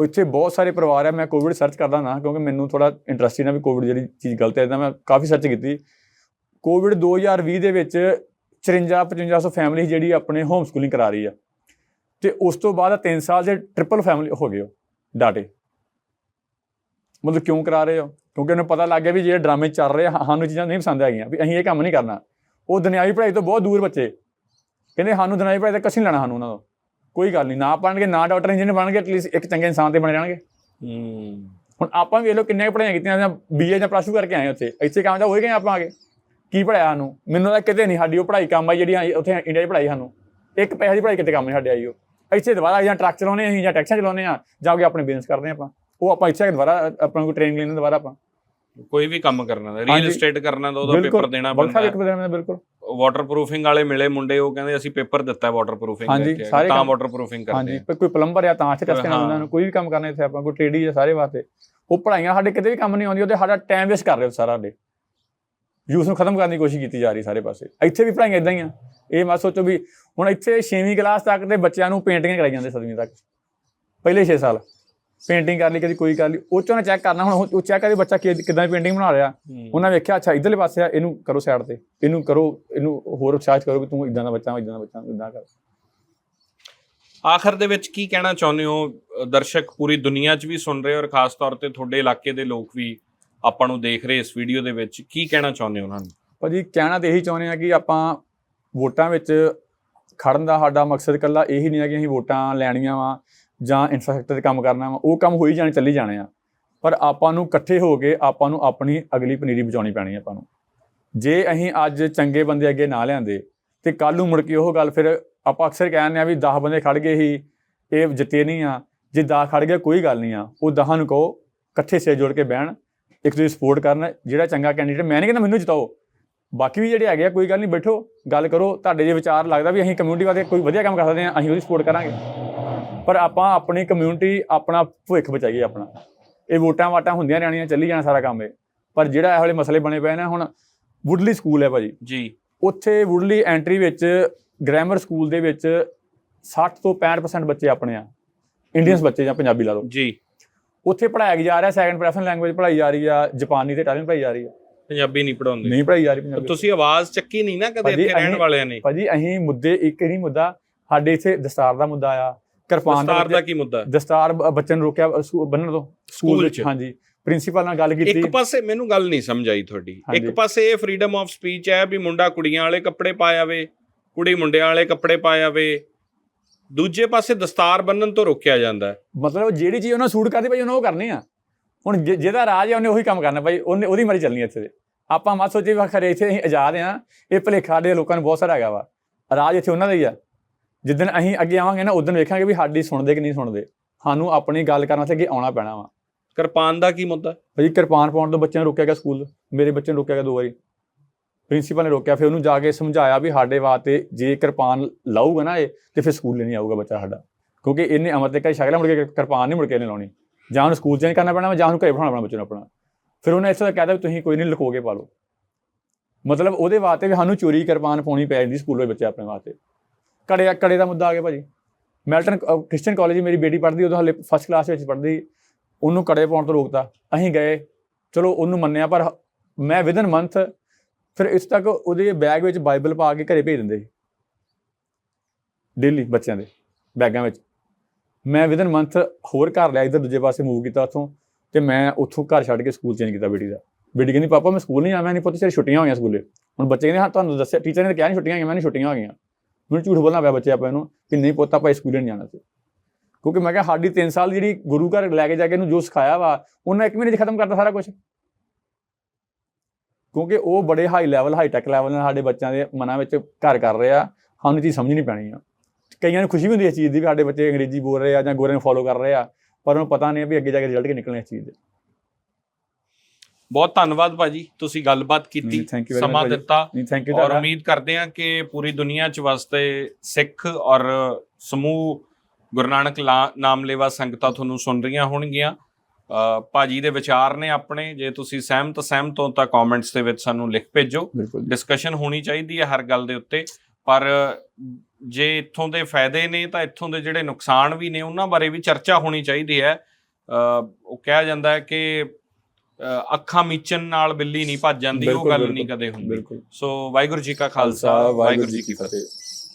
ਉਹ ਇੱਥੇ ਬਹੁਤ ਸਾਰੇ ਪਰਿਵਾਰ ਆ, ਮੈਂ ਕੋਵਿਡ ਸਰਚ ਕਰਦਾ ਨਾ, ਕਿਉਂਕਿ ਮੈਨੂੰ ਥੋੜਾ ਇੰਟਰਸਟ ਸੀ ਨਾ ਵੀ ਕੋਵਿਡ ਜਿਹੜੀ ਚੀਜ਼ ਗਲਤ ਹੈ ਇਹਦਾ ਮੈਂ ਕਾਫੀ ਸਰਚ ਕੀਤੀ। ਕੋਵਿਡ 2020 ਦੇ ਵਿੱਚ 54 5500 ਫੈਮਿਲੀ ਜਿਹੜੀ ਆਪਣੇ ਹੋਮ ਸਕੂਲਿੰਗ ਕਰਾ ਰਹੀ ਆ। ਤੇ ਉਸ ਤੋਂ ਬਾਅਦ 3 ਸਾਲ ਦੇ ਟ੍ਰਿਪਲ ਫੈਮਿਲੀ ਹੋ ਗਏ ਉਹ ਡਾਟੇ ਮਤਲਬ ਕਿਉਂ ਕਰਾ ਰਹੇ ਹੋ? ਕਿਉਂਕਿ ਉਹਨੂੰ ਪਤਾ ਲੱਗ ਗਿਆ ਵੀ ਜਿਹੜੇ ਡਰਾਮੇ ਚੱਲ ਰਹੇ ਆ ਸਾਨੂੰ ਚੀਜ਼ਾਂ ਨਹੀਂ ਪਸੰਦ ਹੈਗੀਆਂ ਵੀ ਅਸੀਂ ਇਹ ਕੰਮ ਨਹੀਂ ਕਰਨਾ। ਉਹ ਦੁਨਿਆਵੀ ਪੜ੍ਹਾਈ ਤੋਂ ਬਹੁਤ ਦੂਰ ਬੱਚੇ। ਕਹਿੰਦੇ ਸਾਨੂੰ ਦੁਨਿਆਵੀ ਪੜ੍ਹਾਈ ਤਾਂ ਕਸੀ ਨਹੀਂ ਲੈਣਾ ਸਾਨੂੰ ਉਹਨਾਂ ਤੋਂ। ਕੋਈ ਗੱਲ ਨਹੀਂ ਨਾ ਪੜ੍ਹਨਗੇ ਨਾ ਡਾਕਟਰ ਇੰਜੀਨੀਅਰ ਬਣਨਗੇ ਐਟਲੀਸਟ ਇੱਕ ਚੰਗੇ ਇਨਸਾਨ ਤੇ ਬਣ ਜਾਣਗੇ। ਹੁਣ ਆਪਾਂ ਵੀ ਲਓ ਕਿੰਨੇ ਕੁ ਪੜ੍ਹਾਈਆਂ ਕੀਤੀਆਂ ਜਾਂ ਬੀਏ ਜਾਂ ਪਲੱਸ ਕਰਕੇ ਆਏ ਉੱਥੇ। ਇੱਥੇ ਕੰਮ ਤਾਂ ਹੋਈ ਗਏ ਆਪਾਂ ਆ ਕੇ ਕੀ ਪੜਾਇਆ ਸਾਨੂੰ? ਮੈਨੂੰ ਤਾਂ ਕਿਤੇ ਨਹੀਂ ਸਾਡੀ ਉਹ ਪੜ੍ਹਾਈ ਕੰਮ ਆਈ ਜਿਹੜੀ ਆਈ ਉੱਥੇ ਇੰਡੀਆ 'ਚ ਪੜ੍ਹਾਈ ਸਾਨੂੰ। ਇੱਕ ਪੈਸੇ ਦੀ ਪੜ੍ਹਾਈ ਕਿਤੇ ਕੰਮ ਨਹੀਂ ਸਾਡੇ ਆਈ ਉਹ। ਇੱਥੇ ਦੁਬਾਰਾ ਜਾਂ ਟਰੱਕ ਚਲਾਉਣੇ ਅਸੀਂ ਜਾਂ ਟੈਕਸੀਆਂ ਚਲਾਉਣੇ ਆ ਜਾ ਕੇ ਆਪਣੇ ਬਿਜ਼ਨਸ ਕਰਦੇ ਆਪਾਂ। ਉਹ ਆਪਾਂ ਇੱਥੇ ਆ ਕੇ ਦੁਬਾਰਾ ਆਪਣਾ ਕੋਈ ਟ੍ਰੇਨਿੰਗ ਲੈਣਾ ਦੁਬਾਰਾ ਆਪਾਂ। ਕੋਈ ਵੀ ਕੰਮ ਕਰਨਾ ਦਾ ਰੀਅਲ। ਏਸਟੇਟ ਕਰਨਾ ਦਾ ਉਹਦਾ ਬਿਲਕੁਲ, ਪੇਪਰ ਦੇਣਾ ਪੈਂਦਾ। ਇੱਕ ਬਦਲਣਾ ਬਿਲਕੁਲ। ਵਾਟਰਪ੍ਰੂਫਿੰਗ ਵਾਲੇ ਮਿਲੇ ਮੁੰਡੇ ਉਹ ਕਹਿੰਦੇ ਅਸੀਂ ਪੇਪਰ ਦਿੱਤਾ ਵਾਟਰਪ੍ਰੂਫਿੰਗ ਸਾਰੇ ਤਾਂ ਵਾਟਰਪ੍ਰੂਫਿੰਗ ਕਰਦੇ ਹਾਂਜੀ ਕੋਈ ਪਲੰਬਰ ਆ ਤਾਂ ਇੱਥੇ ਟੈਸਟ ਕਰਨਾ। ਉਹਨਾਂ ਨੂੰ। ਕੋਈ ਵੀ ਕੰਮ ਕਰਨਾ ਇੱਥੇ ਆਪਾਂ ਕੋਈ ਟ੍ਰੇਡੀ ਆ ਸਾਰੇ ਵਾਸਤੇ। ਉਹ ਪੜ੍ਹਾਈਆਂ ਸਾਡੇ ਕਿਤੇ ਵੀ ਕੰਮ ਨਹੀਂ ਆਉਂਦੀ ਉਹਦੇ ਸਾਡਾ ਟਾਈਮ ਵੇਸਟ ਕਰ ਰਹੇ ਹੋ ਸਾਰਾ ਸਾਡੇ। ਯੂਥ ਨੂੰ ਖਤਮ ਕਰਨ ਦੀ ਕੋਸ਼ਿਸ਼ ਕੀਤੀ ਜਾ ਰਹੀ ਸਾਰੇ ਪਾਸੇ। ਇੱਥੇ ਵੀ ਪੜ੍ਹਾਈਆਂ ਇਦਾਂ ਹੀ ਆ। ਇਹ ਮਤ ਸੋਚੋ ਵੀ ਹੁਣ ਇੱਥੇ 6ਵੀਂ ਕਲਾਸ ਤੱਕ ਦੇ ਬੱਚਿਆਂ ਨੂੰ ਪੇਂਟਿੰਗ ਕਰਾਈ ਜਾਂਦੇ 7ਵੀਂ ਤੱਕ। ਪਹਿਲੇ 6 ਸਾਲ। ਪੇਂਟਿੰਗ ਕਰ ਲਈ ਕਦੀ ਕੋਈ ਕਰ ਲਈ ਉਹ ਚੋਂ ਨਾ ਚੈੱਕ ਕਰਨਾ ਹੁਣ ਉਹ ਚੈੱਕ ਕਰੀ ਬੱਚਾ ਕਿੱਦਾਂ ਦੀ ਪੇਂਟਿੰਗ ਬਣਾ ਰਿਹਾ। ਉਹਨਾਂ ਵੇਖਿਆ ਅੱਛਾ ਇਧਰਲੇ ਪਾਸੇ ਆ ਇਹਨੂੰ ਕਰੋ ਸਾਈਡ ਤੇ ਇਹਨੂੰ ਕਰੋ ਇਹਨੂੰ ਹੋਰ ਉਤਸ਼ਾਹਿਤ ਕਰੋ ਕਿ ਤੂੰ ਇਦਾਂ ਦਾ ਬੱਚਾ ਇਦਾਂ ਦਾ ਬੱਚਾ ਇਦਾਂ ਕਰ। ਆਖਰ ਦੇ ਵਿੱਚ ਕੀ ਕਹਿਣਾ ਚਾਹੁੰਦੇ ਹੋ? ਦਰਸ਼ਕ ਪੂਰੀ ਦੁਨੀਆ 'ਚ ਵੀ ਸੁਣ ਰਹੇ ਔਰ ਖਾਸ ਤੌਰ ਤੇ ਤੁਹਾਡੇ ਇਲਾਕੇ ਦੇ ਲੋਕ ਵੀ ਆਪਾਂ ਨੂੰ ਦੇਖ ਰਹੇ ਇਸ ਵੀਡੀਓ ਦੇ ਵਿੱਚ ਕੀ ਕਹਿਣਾ ਚਾਹੁੰਦੇ ਹੋ ਉਹਨਾਂ ਨੂੰ? ਭਾਜੀ ਕਹਿਣਾ ਤੇ ਇਹੀ ਚਾਹੁੰਦੇ ਆ ਕਿ ਆਪਾਂ ਵੋਟਾਂ ਵਿੱਚ ਖੜਨ ਦਾ ਸਾਡਾ ਮਕਸਦ ਇਕੱਲਾ ਇਹੀ ਨਹੀਂ ਹੈ ਕਿ ਅਸੀਂ ਵੋਟਾਂ ਲੈਣੀਆਂ ਵਾ ਜਾਂ ਇਨਫਰਾਸਟ੍ਰਕਚਰ ਤੇ ਕੰਮ ਕਰਨਾ ਵਾ, ਉਹ ਕੰਮ ਹੋਈ ਜਾਣੇ, ਚੱਲੀ ਜਾਣੇ ਆ। ਪਰ ਆਪਾਂ ਨੂੰ ਇਕੱਠੇ ਹੋ ਕੇ ਆਪਾਂ ਨੂੰ ਆਪਣੀ ਅਗਲੀ ਪਨੀਰੀ ਬਚਾਉਣੀ ਪੈਣੀ ਆਪਾਂ ਨੂੰ। ਜੇ ਅਸੀਂ ਅੱਜ ਚੰਗੇ ਬੰਦੇ ਅੱਗੇ ਨਾ ਲਿਆਂਦੇ, ਤੇ ਕੱਲ ਨੂੰ ਮੁੜ ਕੇ ਉਹ ਗੱਲ ਫਿਰ ਆਪਾਂ ਅਕਸਰ ਕਹਿੰਦੇ ਆ ਵੀ 10 ਬੰਦੇ ਖੜ ਗਏ ਹੀ ਇਹ ਜਿੱਤੇ ਨਹੀਂ ਆ। ਜੇ 10 ਖੜ ਗਏ, ਕੋਈ ਗੱਲ ਨਹੀਂ ਆ। ਉਹ 10 ਨੂੰ ਕਹੋ, ਇਕੱਠੇ ਸੇ ਜੋੜ ਕੇ ਬਹਿਣ, ਇੱਕ ਦੂਜੇ ਸਪੋਰਟ ਕਰਨ, ਜਿਹੜਾ ਚੰਗਾ ਕੈਂਡੀਡੇਟ ਮੈਂ ਨਹੀਂ ਕਹਿੰਦਾ ਮੈਨੂੰ ਜਿਤਾਓ। ਬਾਕੀ ਵੀ ਜਿਹੜੇ ਹੈਗੇ ਆ, ਕੋਈ ਗੱਲ ਨਹੀਂ, ਬੈਠੋ, ਗੱਲ ਕਰੋ। ਤੁਹਾਡੇ ਜੇ ਵਿਚਾਰ ਲੱਗਦਾ ਵੀ ਅਸੀਂ ਕਮਿਊਨਿਟੀ ਵਾਸਤੇ ਕੋਈ ਵਧੀਆ ਕੰਮ ਕਰ ਸਕਦੇ ਹਾਂ, ਅਸੀਂ ਉਹਦੀ ਸਪੋਰਟ ਕਰਾਂਗੇ। ਪਰ ਆਪਾਂ ਆਪਣੀ ਕਮਿਊਨਿਟੀ ਆਪਣਾ ਭਵਿੱਖ ਬਚਾਈਏ ਆਪਣਾ। ਇਹ ਵੋਟਾਂ ਵਾਟਾਂ ਹੁੰਦੀਆਂ ਰਹਿਣੀਆਂ ਚੱਲੀ ਜਾਣਾ ਸਾਰਾ ਕੰਮ ਇਹ। ਪਰ ਜਿਹੜਾ ਇਹੋ ਜਿਹੇ ਮਸਲੇ ਬਣੇ ਪਏ ਨੇ ਹੁਣ ਵੁੱਡਲੀ ਸਕੂਲ ਹੈ ਭਾਜੀ। ਜੀ। ਉੱਥੇ ਵੁੱਡਲੀ ਐਂਟਰੀ ਵਿੱਚ ਗ੍ਰਾਮਰ ਸਕੂਲ ਦੇ ਵਿੱਚ 60 ਤੋਂ 65% ਬੱਚੇ ਆਪਣੇ ਆ। ਇੰਡੀਅਨਸ ਬੱਚੇ ਜਾਂ ਪੰਜਾਬੀ ਲਾ ਲਓ। ਜੀ। ਉੱਥੇ ਪੜਾਇਆ ਜਾ ਰਿਹਾ ਸੈਕੰਡ ਪ੍ਰੈਫਰੈਂਸ ਲੈਂਗੁਏਜ ਪੜਾਈ ਜਾ ਰਹੀ ਆ ਜਾਪਾਨੀ ਤੇ ਇਟਾਲੀਅਨ ਪੜਾਈ ਜਾ ਰਹੀ ਆ। ਪੰਜਾਬੀ ਨਹੀਂ ਪੜਾਉਂਦੇ ਨਹੀਂ ਪੜਾਈ ਜਾ ਰਹੀ ਪੰਜਾਬੀ। ਤੁਸੀਂ ਆਵਾਜ਼ ਚੱਕੀ ਨਹੀਂ ਨਾ ਕਦੇ ਇੱਥੇ ਰਹਿਣ ਵਾਲਿਆਂ ਨੇ। ਭਾਜੀ ਅਸੀਂ ਮੁੱਦੇ ਇੱਕ ਨਹੀਂ ਮੁੱਦਾ ਸਾਡੇ ਇੱਥੇ ਦਸਤਾਰ ਦਾ ਮੁੱਦਾ ਆ। ਕਿਰਪਾਨ ਦਸਤਾਰ ਦਾ ਕੀ ਮੁੱਦਾ? ਦਸਤਾਰ ਬੱਚੇ ਨੂੰ ਰੋਕਿਆ ਬੰਨਣ ਤੋਂ। ਸਕੂਲ ਵਿੱਚ। ਹਾਂਜੀ। ਪ੍ਰਿੰਸੀਪਲ ਨਾਲ ਗੱਲ ਕੀਤੀ। ਇੱਕ ਪਾਸੇ ਮੈਨੂੰ ਗੱਲ ਨਹੀਂ ਸਮਝ ਆਈ ਤੁਹਾਡੀ। ਇੱਕ ਪਾਸੇ ਇਹ ਫਰੀडम ਆਫ ਸਪੀਚ ਹੈ ਵੀ ਮੁੰਡਾ ਕੁੜੀਆਂ ਵਾਲੇ ਕੱਪੜੇ ਪਾਇਆ ਵੇ ਕੁੜੀ ਮੁੰਡਿਆਂ ਵਾਲੇ ਕੱਪੜੇ ਪਾਇਆ ਵੇ। ਦੂਜੇ ਪਾਸੇ ਦਸਤਾਰ ਬੰਨਣ ਤੋਂ ਰੋਕਿਆ ਜਾਂਦਾ ਮਤਲਬ ਜਿਹੜੀ ਚੀਜ਼ ਉਹਨਾਂ ਸੂਟ ਕਰਦੀ ਭਾਈ ਉਹਨਾਂ ਉਹ ਕਰਨੀ ਆ। ਹੁਣ ਜਿਹਦਾ ਰਾਜ ਹੈ ਉਹਨੇ ਉਹੀ ਕੰਮ ਕਰਨਾ ਭਾਈ ਉਹਨੇ ਉਹਦੀ ਮਰਜ਼ੀ ਚੱਲਣੀ ਇੱਥੇ। ਆਪਾਂ ਮਤ ਸੋਚੀ ਵੀ ਖਰੇ ਇੱਥੇ ਅਸੀਂ ਆਜ਼ਾਦ ਆ ਇਹ ਭਲੇਖਾ ਦੇ ਲੋਕਾਂ ਨੂੰ ਬਹੁਤ ਸਾਰਾ ਹੈਗਾ ਵਾ। ਰਾਜ ਇੱਥੇ ਉਹਨਾਂ ਦਾ ਹੀ ਆ। ਜਿੱਦਣ ਅਸੀਂ ਅੱਗੇ ਆਵਾਂਗੇ ਨਾ ਉਦੋਂ ਵੇਖਾਂਗੇ ਵੀ ਸਾਡੀ ਸੁਣਦੇ ਕਿ ਨਹੀਂ ਸੁਣਦੇ। ਸਾਨੂੰ ਆਪਣੀ ਗੱਲ ਕਰਨ ਵਾਸਤੇ ਅੱਗੇ ਆਉਣਾ ਪੈਣਾ ਵਾ। ਕਿਰਪਾਨ ਦਾ ਕੀ ਮੁੱਦਾ? ਭਾਜੀ ਕਿਰਪਾਨ ਪਾਉਣ ਤੋਂ ਬੱਚਿਆਂ ਨੂੰ ਰੋਕਿਆ ਗਿਆ ਸਕੂਲ। ਮੇਰੇ ਬੱਚੇ ਨੂੰ ਰੋਕਿਆ ਗਿਆ ਦੋ ਵਾਰੀ। ਪ੍ਰਿੰਸੀਪਲ ਨੇ ਰੋਕਿਆ ਫਿਰ ਉਹਨੂੰ ਜਾ ਕੇ ਸਮਝਾਇਆ ਵੀ ਸਾਡੇ ਵਾਸਤੇ ਜੇ ਕਿਰਪਾਨ ਲਾਊਗਾ ਨਾ ਇਹ ਤੇ ਫਿਰ ਸਕੂਲ ਨਹੀਂ ਆਊਗਾ ਬੱਚਾ ਸਾਡਾ। ਕਿਉਂਕਿ ਇਹਨੇ ਅਮਰ ਤੇ ਕਈ ਸ਼ਕਲਾਂ ਮੁੜ ਕੇ ਕਿਰਪਾਨ ਨਹੀਂ ਮੁੜ ਕੇ ਇਹਨੇ ਲਾਉਣੀ। ਜਾਂ ਉਹਨੂੰ ਸਕੂਲ ਚੇਂਜ ਕਰਨਾ ਪੈਣਾ ਜਾਂ ਉਹਨੂੰ ਘਰੇ ਬਿਠਾਉਣਾ ਪੈਣਾ ਬੱਚੇ ਨੂੰ ਆਪਣਾ। ਫਿਰ ਉਹਨੇ ਇਸੇ ਦਾ ਕਹਿਦਾ ਵੀ ਤੁਸੀਂ ਕੋਈ ਨਹੀਂ ਲੁਕੋ ਕੇ ਪਾ ਲਓ। ਮਤਲਬ ਉਹਦੇ ਵਾਸਤੇ ਵੀ ਸਾਨੂੰ ਚੋਰੀ ਕਿਰਪਾਨ ਪਾਉਣੀ ਪੈ ਜਾਂਦੀ ਸਕੂਲ ਵਿੱਚ ਬੱਚੇ ਆਪਣੇ ਵਾਸਤੇ। ਕੜੇ ਕੜੇ ਦਾ ਮੁੱਦਾ ਆ ਗਿਆ ਭਾਜੀ। ਮੈਲਟਨ ਕ੍ਰਿਸਚੀਅਨ ਕਾਲਜ ਮੇਰੀ ਬੇਟੀ ਪੜ੍ਹਦੀ, ਉਦੋਂ ਹਲੇ ਫਸਟ ਕਲਾਸ ਵਿੱਚ ਪੜ੍ਹਦੀ, ਉਹਨੂੰ ਕੜੇ ਪਾਉਣ ਤੋਂ ਰੋਕਤਾ। ਅਸੀਂ ਗਏ, ਚਲੋ ਉਹਨੂੰ ਮੰਨਿਆ, ਪਰ ਮੈਂ ਵਿਦਨ ਮੰਥ ਫਿਰ ਇਸ ਤੱਕ ਉਹਦੇ ਬੈਗ ਵਿੱਚ ਬਾਈਬਲ ਪਾ ਕੇ ਘਰੇ ਭੇਜ ਦਿੰਦੇ ਸੀ। ਡੇਲੀ ਬੱਚਿਆਂ ਦੇ ਬੈਗਾਂ ਵਿੱਚ। ਮੈਂ ਵਿਦਨ ਮੰਥ ਹੋਰ ਘਰ ਲਿਆ, ਇਧਰ ਦੂਜੇ ਪਾਸੇ ਮੂਵ ਕੀਤਾ ਉੱਥੋਂ, ਤੇ ਮੈਂ ਉੱਥੋਂ ਘਰ ਛੱਡ ਕੇ ਸਕੂਲ ਚੇਂਜ ਕੀਤਾ ਬੇਟੀ ਦਾ। ਬੇਟੀ ਕਹਿੰਦੀ, ਪਾਪਾ, ਮੈਂ ਸਕੂਲ ਨਹੀਂ ਆਵਾਂ ਨਹੀਂ ਪੁੱਤ ਤੇਰੀ ਛੁੱਟੀਆਂ ਹੋਈਆਂ ਸਕੂਲੇ। ਹੁਣ ਬੱਚੇ ਕਹਿੰਦੇ, ਹਾਂ, ਤੁਹਾਨੂੰ ਦੱਸਿਆ ਟੀਚਰ ਨੇ ਕਿਹਾ ਨਹੀਂ ਛੁੱਟੀਆਂ ਹੋਈਆਂ, ਮੈਂ ਨਹੀਂ ਛੁੱਟੀਆਂ ਹੋ ਗਈਆਂ। ਮੈਨੂੰ ਝੂਠ ਬੋਲਣਾ ਪਿਆ ਬੱਚੇ ਆਪਾਂ ਨੂੰ ਕਿ ਨਹੀਂ ਪੋਤਾ, ਆਪਾਂ ਸਕੂਲੇ ਨਹੀਂ ਜਾਣਾ ਸੀ। ਕਿਉਂਕਿ ਮੈਂ ਕਿਹਾ ਸਾਡੀ 3 ਸਾਲ ਦੀ ਜਿਹੜੀ ਗੁਰੂ ਘਰ ਲੈ ਕੇ ਜਾ ਕੇ ਇਹਨੂੰ ਜੋ ਸਿਖਾਇਆ ਵਾ, ਉਹਨਾਂ ਇੱਕ ਮਹੀਨੇ 'ਚ ਖਤਮ ਕਰਤਾ ਸਾਰਾ ਕੁਝ ਕਿਉਂਕਿ ਉਹ ਬੜੇ high level high tech level ਨਾਲ ਸਾਡੇ ਬੱਚਿਆਂ ਦੇ ਮਨਾਂ ਵਿੱਚ ਘਰ ਕਰ ਰਿਹਾ। ਸਾਨੂੰ ਇਹ ਚੀਜ਼ ਸਮਝਣੀ ਪੈਣੀ ਆ। ਕਈਆਂ ਨੂੰ ਖੁਸ਼ੀ ਵੀ ਹੁੰਦੀ ਹੈ ਇਸ ਚੀਜ਼ ਦੀ ਵੀ ਸਾਡੇ ਬੱਚੇ ਅੰਗਰੇਜ਼ੀ ਬੋਲ ਰਹੇ ਆ ਜਾਂ ਗੋਰੇ ਨੂੰ ਫੋਲੋ ਕਰ ਰਹੇ ਆ, ਪਰ ਉਹਨੂੰ ਪਤਾ ਨਹੀਂ ਵੀ ਅੱਗੇ ਜਾ ਕੇ ਰਿਜ਼ਲਟ ਕੀ ਨਿਕਲਣੇ ਇਸ ਚੀਜ਼ ਦੇ। ਬਹੁਤ ਧੰਨਵਾਦ ਭਾਜੀ ਤੁਸੀਂ ਗੱਲਬਾਤ ਕੀਤੀ ਸਮਾਂ। ਦਿੱਤਾ ਔਰ ਉਮੀਦ ਕਰਦੇ ਹਾਂ ਕਿ ਪੂਰੀ ਦੁਨੀਆ 'ਚ ਵਸਦੇ ਸਿੱਖ ਔਰ ਸਮੂਹ ਗੁਰੂ ਨਾਨਕ ਨਾਮ ਲੇਵਾ ਸੰਗਤਾਂ ਤੁਹਾਨੂੰ ਸੁਣ ਰਹੀਆਂ ਹੋਣਗੀਆਂ। ਭਾਜੀ ਦੇ ਵਿਚਾਰ ਨੇ ਆਪਣੇ ਜੇ ਤੁਸੀਂ ਸਹਿਮਤ ਸਹਿਮਤ ਹੋ ਤਾਂ ਕਮੈਂਟਸ ਦੇ ਵਿੱਚ ਸਾਨੂੰ ਲਿਖ ਭੇਜੋ। ਡਿਸਕਸ਼ਨ ਹੋਣੀ ਚਾਹੀਦੀ ਹੈ ਹਰ ਗੱਲ ਦੇ ਉੱਤੇ ਪਰ ਜੇ ਇੱਥੋਂ ਦੇ ਫਾਇਦੇ ਨੇ ਤਾਂ ਇੱਥੋਂ ਦੇ ਜਿਹੜੇ ਨੁਕਸਾਨ ਵੀ ਨੇ ਉਹਨਾਂ ਬਾਰੇ ਵੀ ਚਰਚਾ ਹੋਣੀ ਚਾਹੀਦੀ ਹੈ। ਉਹ ਕਿਹਾ ਜਾਂਦਾ ਹੈ ਕਿ ਅੱਖਾਂ ਮੀਚਣ ਨਾਲ ਬਿੱਲੀ ਨਹੀਂ ਭੱਜ ਜਾਂਦੀ ਉਹ ਬਿਲਕੁਲ, ਗੱਲ ਬਿਲਕੁਲ, ਨਹੀਂ ਕਦੇ ਹੁੰਦੀ। ਬਿਲਕੁਲ। ਸੋ ਵਾਹਿਗੁਰੂ ਜੀ ਕਾ ਖਾਲਸਾ ਵਾਹਿਗੁਰੂ ਜੀ ਕੀ ਫਤਿਹ।